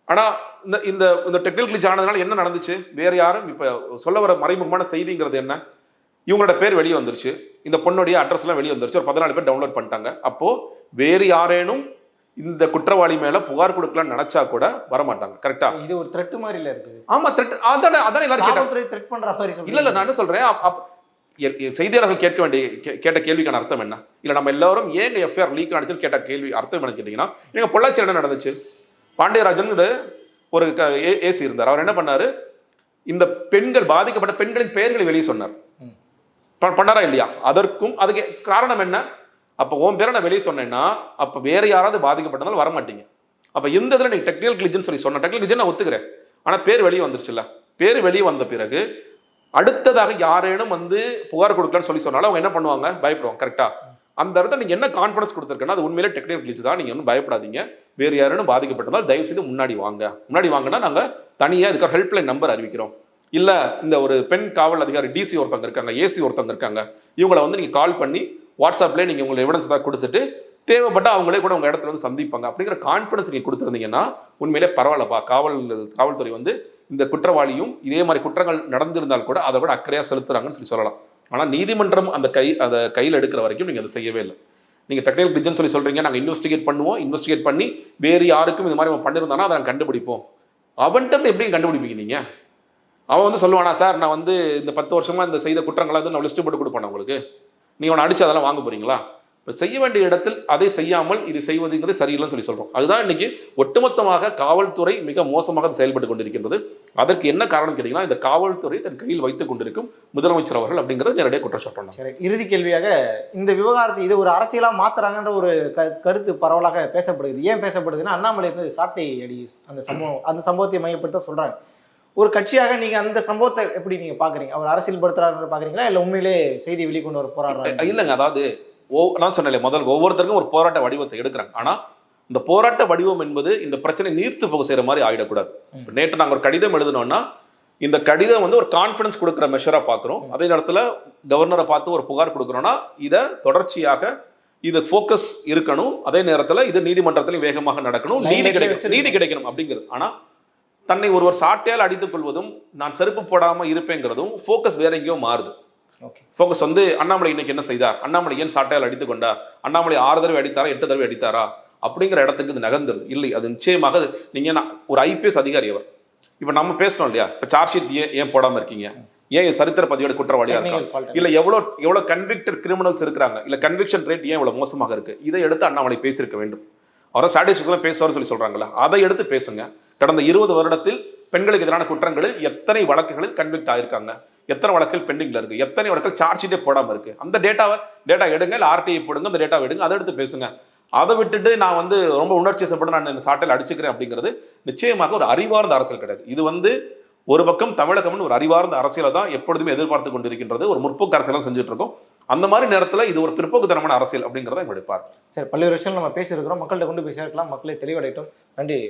ஆனா இந்த இந்த இந்த டெக்னிக்கல் கிளிச் ஆனதுனால என்ன நடந்துச்சு? வேற யாரும் இப்போ சொல்ல வர மறைமுகமான செய்திங்கிறது என்ன? இவங்களோட பேர் வெளியே வந்துருச்சு. இந்த பொண்ணுடைய அட்ரஸ் எல்லாம் வெளியே வந்துருச்சு. ஒரு பதினாலு பேர் டவுன்லோட் பண்ணிட்டாங்க. அப்போ வேறு யாரேனும் இந்த குற்றவாளி மேல புகார் கொடுக்கலாம்னு நினைச்சா கூட வரமாட்டாங்க. கரெக்டா இது ஒரு த்ரெட் மாதிரி இல்ல இருக்குது. ஆமா த்ரெட் அதானே அதானே எல்லாரும் கேட்டாங்க. த்ரெட் பண்ற மாதிரி இல்ல இல்ல நான் என்ன சொல்றேன்? செய்தியாளர்கள் கேட்க வேண்டிய கேட்ட கேள்விக்கான அர்த்தம் என்ன? இல்ல நம்ம எல்லாரும் ஏங்க எஃப்ஐஆர் லீக் ஆனிச்சுன்னு கேட்ட கேள்வி அர்த்தம் என்ன கேட்டீங்கன்னா எங்க பொள்ளாச்சியில் என்ன நடந்துச்சு? பாண்டியராஜன் ஒரு ஏசி இருந்தார். அவர் என்ன பண்ணாரு? இந்த பெண்கள் பாதிக்கப்பட்ட பெண்களின் பெயர்களை வெளியே சொன்னார். பண்ணாரா இல்லையா? அதற்கும் அதுக்கு காரணம் என்ன? அப்ப உன் பேரை நான் வெளியே சொன்னேன்னா அப்ப வேற யாராவது பாதிக்கப்பட்டதாலும் வர மாட்டீங்க அப்ப இந்த இதுல நீங்க டெக்னிக்கல் கிளிஜன் சொல்லி சொன்ன. டெக்னிக்கல் கிளிஜன் நான் ஒத்துக்கிறேன். ஆனா பேர் வெளியே வந்துருச்சுல்ல. பேர் வெளியே வந்த பிறகு அடுத்ததாக யாரேனும் வந்து புகார் கொடுக்கலாம்னு சொல்லி சொன்னாலும் அவங்க என்ன பண்ணுவாங்க? பயப்படுவாங்க. கரெக்டா அந்த இடத்துல நீங்கள் என்ன கான்ஃபிடன்ஸ் கொடுத்துருக்கேன்னா அது உண்மையிலே டெக்னிக்கல் தான். நீங்கள் ஒன்றும் பயப்படாதீங்க. வேறு யாரும் பாதிக்கப்பட்டதால் தயவு செய்து முன்னாடி வாங்க. முன்னாடி வாங்கினா நாங்கள் தனியாக இதுக்காக ஹெல்ப்லைன் நம்பர் அறிவிக்கிறோம். இல்லை இந்த ஒரு பெண் காவல் அதிகாரி டிசி ஒருத்தவங்க இருக்காங்க ஏசி ஒருத்தவங்க இருக்காங்க இவங்களை வந்து நீங்கள் கால் பண்ணி வாட்ஸ்அப்பில் நீங்கள் உங்களை எவிடன்ஸ் தான் கொடுத்துட்டு தேவைப்பட்ட அவங்களே கூட உங்கள் இடத்துல வந்து சந்திப்பாங்க. அப்படிங்கிற கான்ஃபிடன்ஸ் நீங்கள் கொடுத்துருந்தீங்கன்னா உண்மையிலே பரவாயில்லப்பா காவல் காவல்துறை வந்து இந்த குற்றவாளியும் இதே மாதிரி குற்றங்கள் நடந்திருந்தால் கூட அதை விட அக்கறையாக செலுத்துறாங்கன்னு சொல்லி சொல்லலாம். ஆனால் நீதிமன்றம் அந்த கை அதை கையில் எடுக்கிற வரைக்கும் நீங்கள் அதை செய்யவே இல்லை. நீங்கள் டெக்னிக்கல் டிஜன் சொல்லி சொல்கிறீங்க நாங்கள் இன்வெஸ்டிகேட் பண்ணுவோம் இன்வெஸ்டிகேட் பண்ணி வேறு யாருக்கும் இந்த மாதிரி அவன் பண்ணியிருந்தானா அதை நாங்கள் கண்டுபிடிப்போம். அவன்கிட்ட எப்படி கண்டுபிடிப்பீங்க நீங்கள் அவன் வந்து சொல்லுவானா சார் நான் வந்து இந்த பத்து வருஷமாக இந்த செய்த குற்றங்களை வந்து நான் லிஸ்ட்டு போட்டு கொடுப்பேன் உங்களுக்கு. நீங்கள் அவனை அடித்து அதெல்லாம் வாங்க போகிறீங்களா இப்ப செய்ய வேண்டிய இடத்தில் அதை செய்யாமல் இது செய்வதுங்கிறது சரியில்லைன்னு சொல்லி சொல்றோம். அதுதான் இன்னைக்கு ஒட்டுமொத்தமாக காவல்துறை மிக மோசமாக செயல்பட்டு கொண்டிருக்கின்றது. அதற்கு என்ன காரணம் கேட்டீங்கன்னா இந்த காவல்துறை தன் கையில் வைத்துக் கொண்டிருக்கும் முதலமைச்சர் அவர்கள் அப்படிங்கிறது நேரடியாக குற்றச்சாட்டம் சரி இறுதி கேள்வியாக இந்த விவகாரத்தை இது ஒரு அரசியலா மாத்துறாங்கன்ற ஒரு க கருத்து பரவலாக பேசப்படுது ஏன் பேசப்படுதுன்னா அண்ணாமலை வந்து சாட்டை அடி அந்த சம்பவம் அந்த சம்பவத்தை மையப்படுத்த சொல்றாங்க. ஒரு கட்சியாக நீங்க அந்த சம்பவத்தை எப்படி நீங்க பாக்குறீங்க? அவர் அரசியல் படுத்துறாரு பாக்குறீங்களா? இல்ல உண்மையிலே செய்தி வெளிக்கொண்டு வர போராடுறாங்க இல்லைங்க அதாவது ஓ நான் சொன்னேன் முதல் ஒவ்வொருத்தருக்கும் ஒரு போராட்ட வடிவத்தை எடுக்கிறாங்க. ஆனா இந்த போராட்ட வடிவம் என்பது இந்த பிரச்சனை நீர்த்து போக செய்யற மாதிரி ஆயிடக்கூடாது. இப்ப நேற்று நாங்க ஒரு கடிதம் எழுதினோம்னா இந்த கடிதம் வந்து ஒரு கான்ஃபிடன்ஸ் கொடுக்குற மெஷரா பார்க்குறோம் அதே நேரத்துல கவர்னரை பார்த்து ஒரு புகார் கொடுக்குறோம்னா இதை தொடர்ச்சியாக இது ஃபோக்கஸ் இருக்கணும். அதே நேரத்துல இது நீதிமன்றத்திலும் வேகமாக நடக்கணும். நீதி கிடைக்கணும். நீதி கிடைக்கணும் அப்படிங்கிறது. ஆனா தன்னை ஒருவர் சாட்டையால் அடித்துக் கொள்வதும் நான் செருப்பு போடாம இருப்பேங்கிறதும் ஃபோக்கஸ் வேற எங்கேயோ மாறுது. ஃபோக்கஸ் வந்து அண்ணாமலை இன்னைக்கு என்ன செய்தார்? அண்ணாமலை ஏன் சாட்டையால் அடித்துக் கொண்டார்? அண்ணாமலை ஆறு தடவை அடித்தாரா எட்டு தடவை அடித்தாரா? அப்படிங்கிற இடத்துக்கு இது நகர்ந்தது. இல்லை அது நிச்சயமாக நீங்க ஒரு ஐபிஎஸ் அதிகாரி அவர். இப்ப நம்ம பேசணும் இல்லையா? இப்ப சார்ஜ் ஷீட் ஏன் ஏன் போடாம இருக்கீங்க? ஏன் என் சரித்திர பதிவோட குற்றவாளியா இருக்காங்க. இல்ல எவ்வளவு எவ்வளவு கன்விக்டட் கிரிமினல்ஸ் இருக்கிறாங்க? இல்ல கன்விக்ஷன் ரேட் ஏன் இவ்வளவு மோசமாக இருக்கு? இதை எடுத்து அண்ணாமலை பேசியிருக்க வேண்டும். அவரை ஸ்டாட்டிஸ்டிக்ஸ்லாம் பேசுவார்னு சொல்லி சொல்றாங்களா அதை எடுத்து பேசுங்க. கடந்த இருபது வருடத்தில் பெண்களுக்கு எதிரான குற்றங்களில் எத்தனை வழக்குகளில் கன்விக்ட் ஆயிருக்காங்க? எத்தனை வழக்கில் பெண்டிங்கில் இருக்குது எத்தனை வழக்கில் சார்ஜ் ஷீட்டே போடாமல் இருக்குது அந்த டேட்டாவை டேட்டா எடுங்க இல்லை ஆர்டிஐ போடுங்க அந்த டேட்டாவை எடுங்க அதை எடுத்து பேசுங்க. அதை விட்டுட்டு நான் வந்து ரொம்ப உணர்ச்சி வசப்பட்டு நான் இந்த சாட்டையில் அடிச்சுக்கிறேன் அப்படிங்கிறது நிச்சயமாக ஒரு அறிவார்ந்த அரசியல் கிடையாது. இது வந்து ஒரு பக்கம் தமிழகம்னு ஒரு அறிவார்ந்த அரசியலை தான் எப்பொழுதுமே எதிர்பார்த்து கொண்டிருக்கின்றது. ஒரு முற்போக்கு அரசியலாம் செஞ்சுட்டு இருக்கோம் அந்த மாதிரி நேரத்தில் இது ஒரு பிற்போக்குத்தனமான அரசியல் அப்படிங்கிறத எங்களுடைய பார்வை. சரி பல்வேறு விஷயங்கள் நம்ம பேசியிருக்கிறோம். மக்கள்கிட்ட கொண்டு போய் சேர்க்கலாம். மக்களை தெளிவடையட்டும். நன்றி.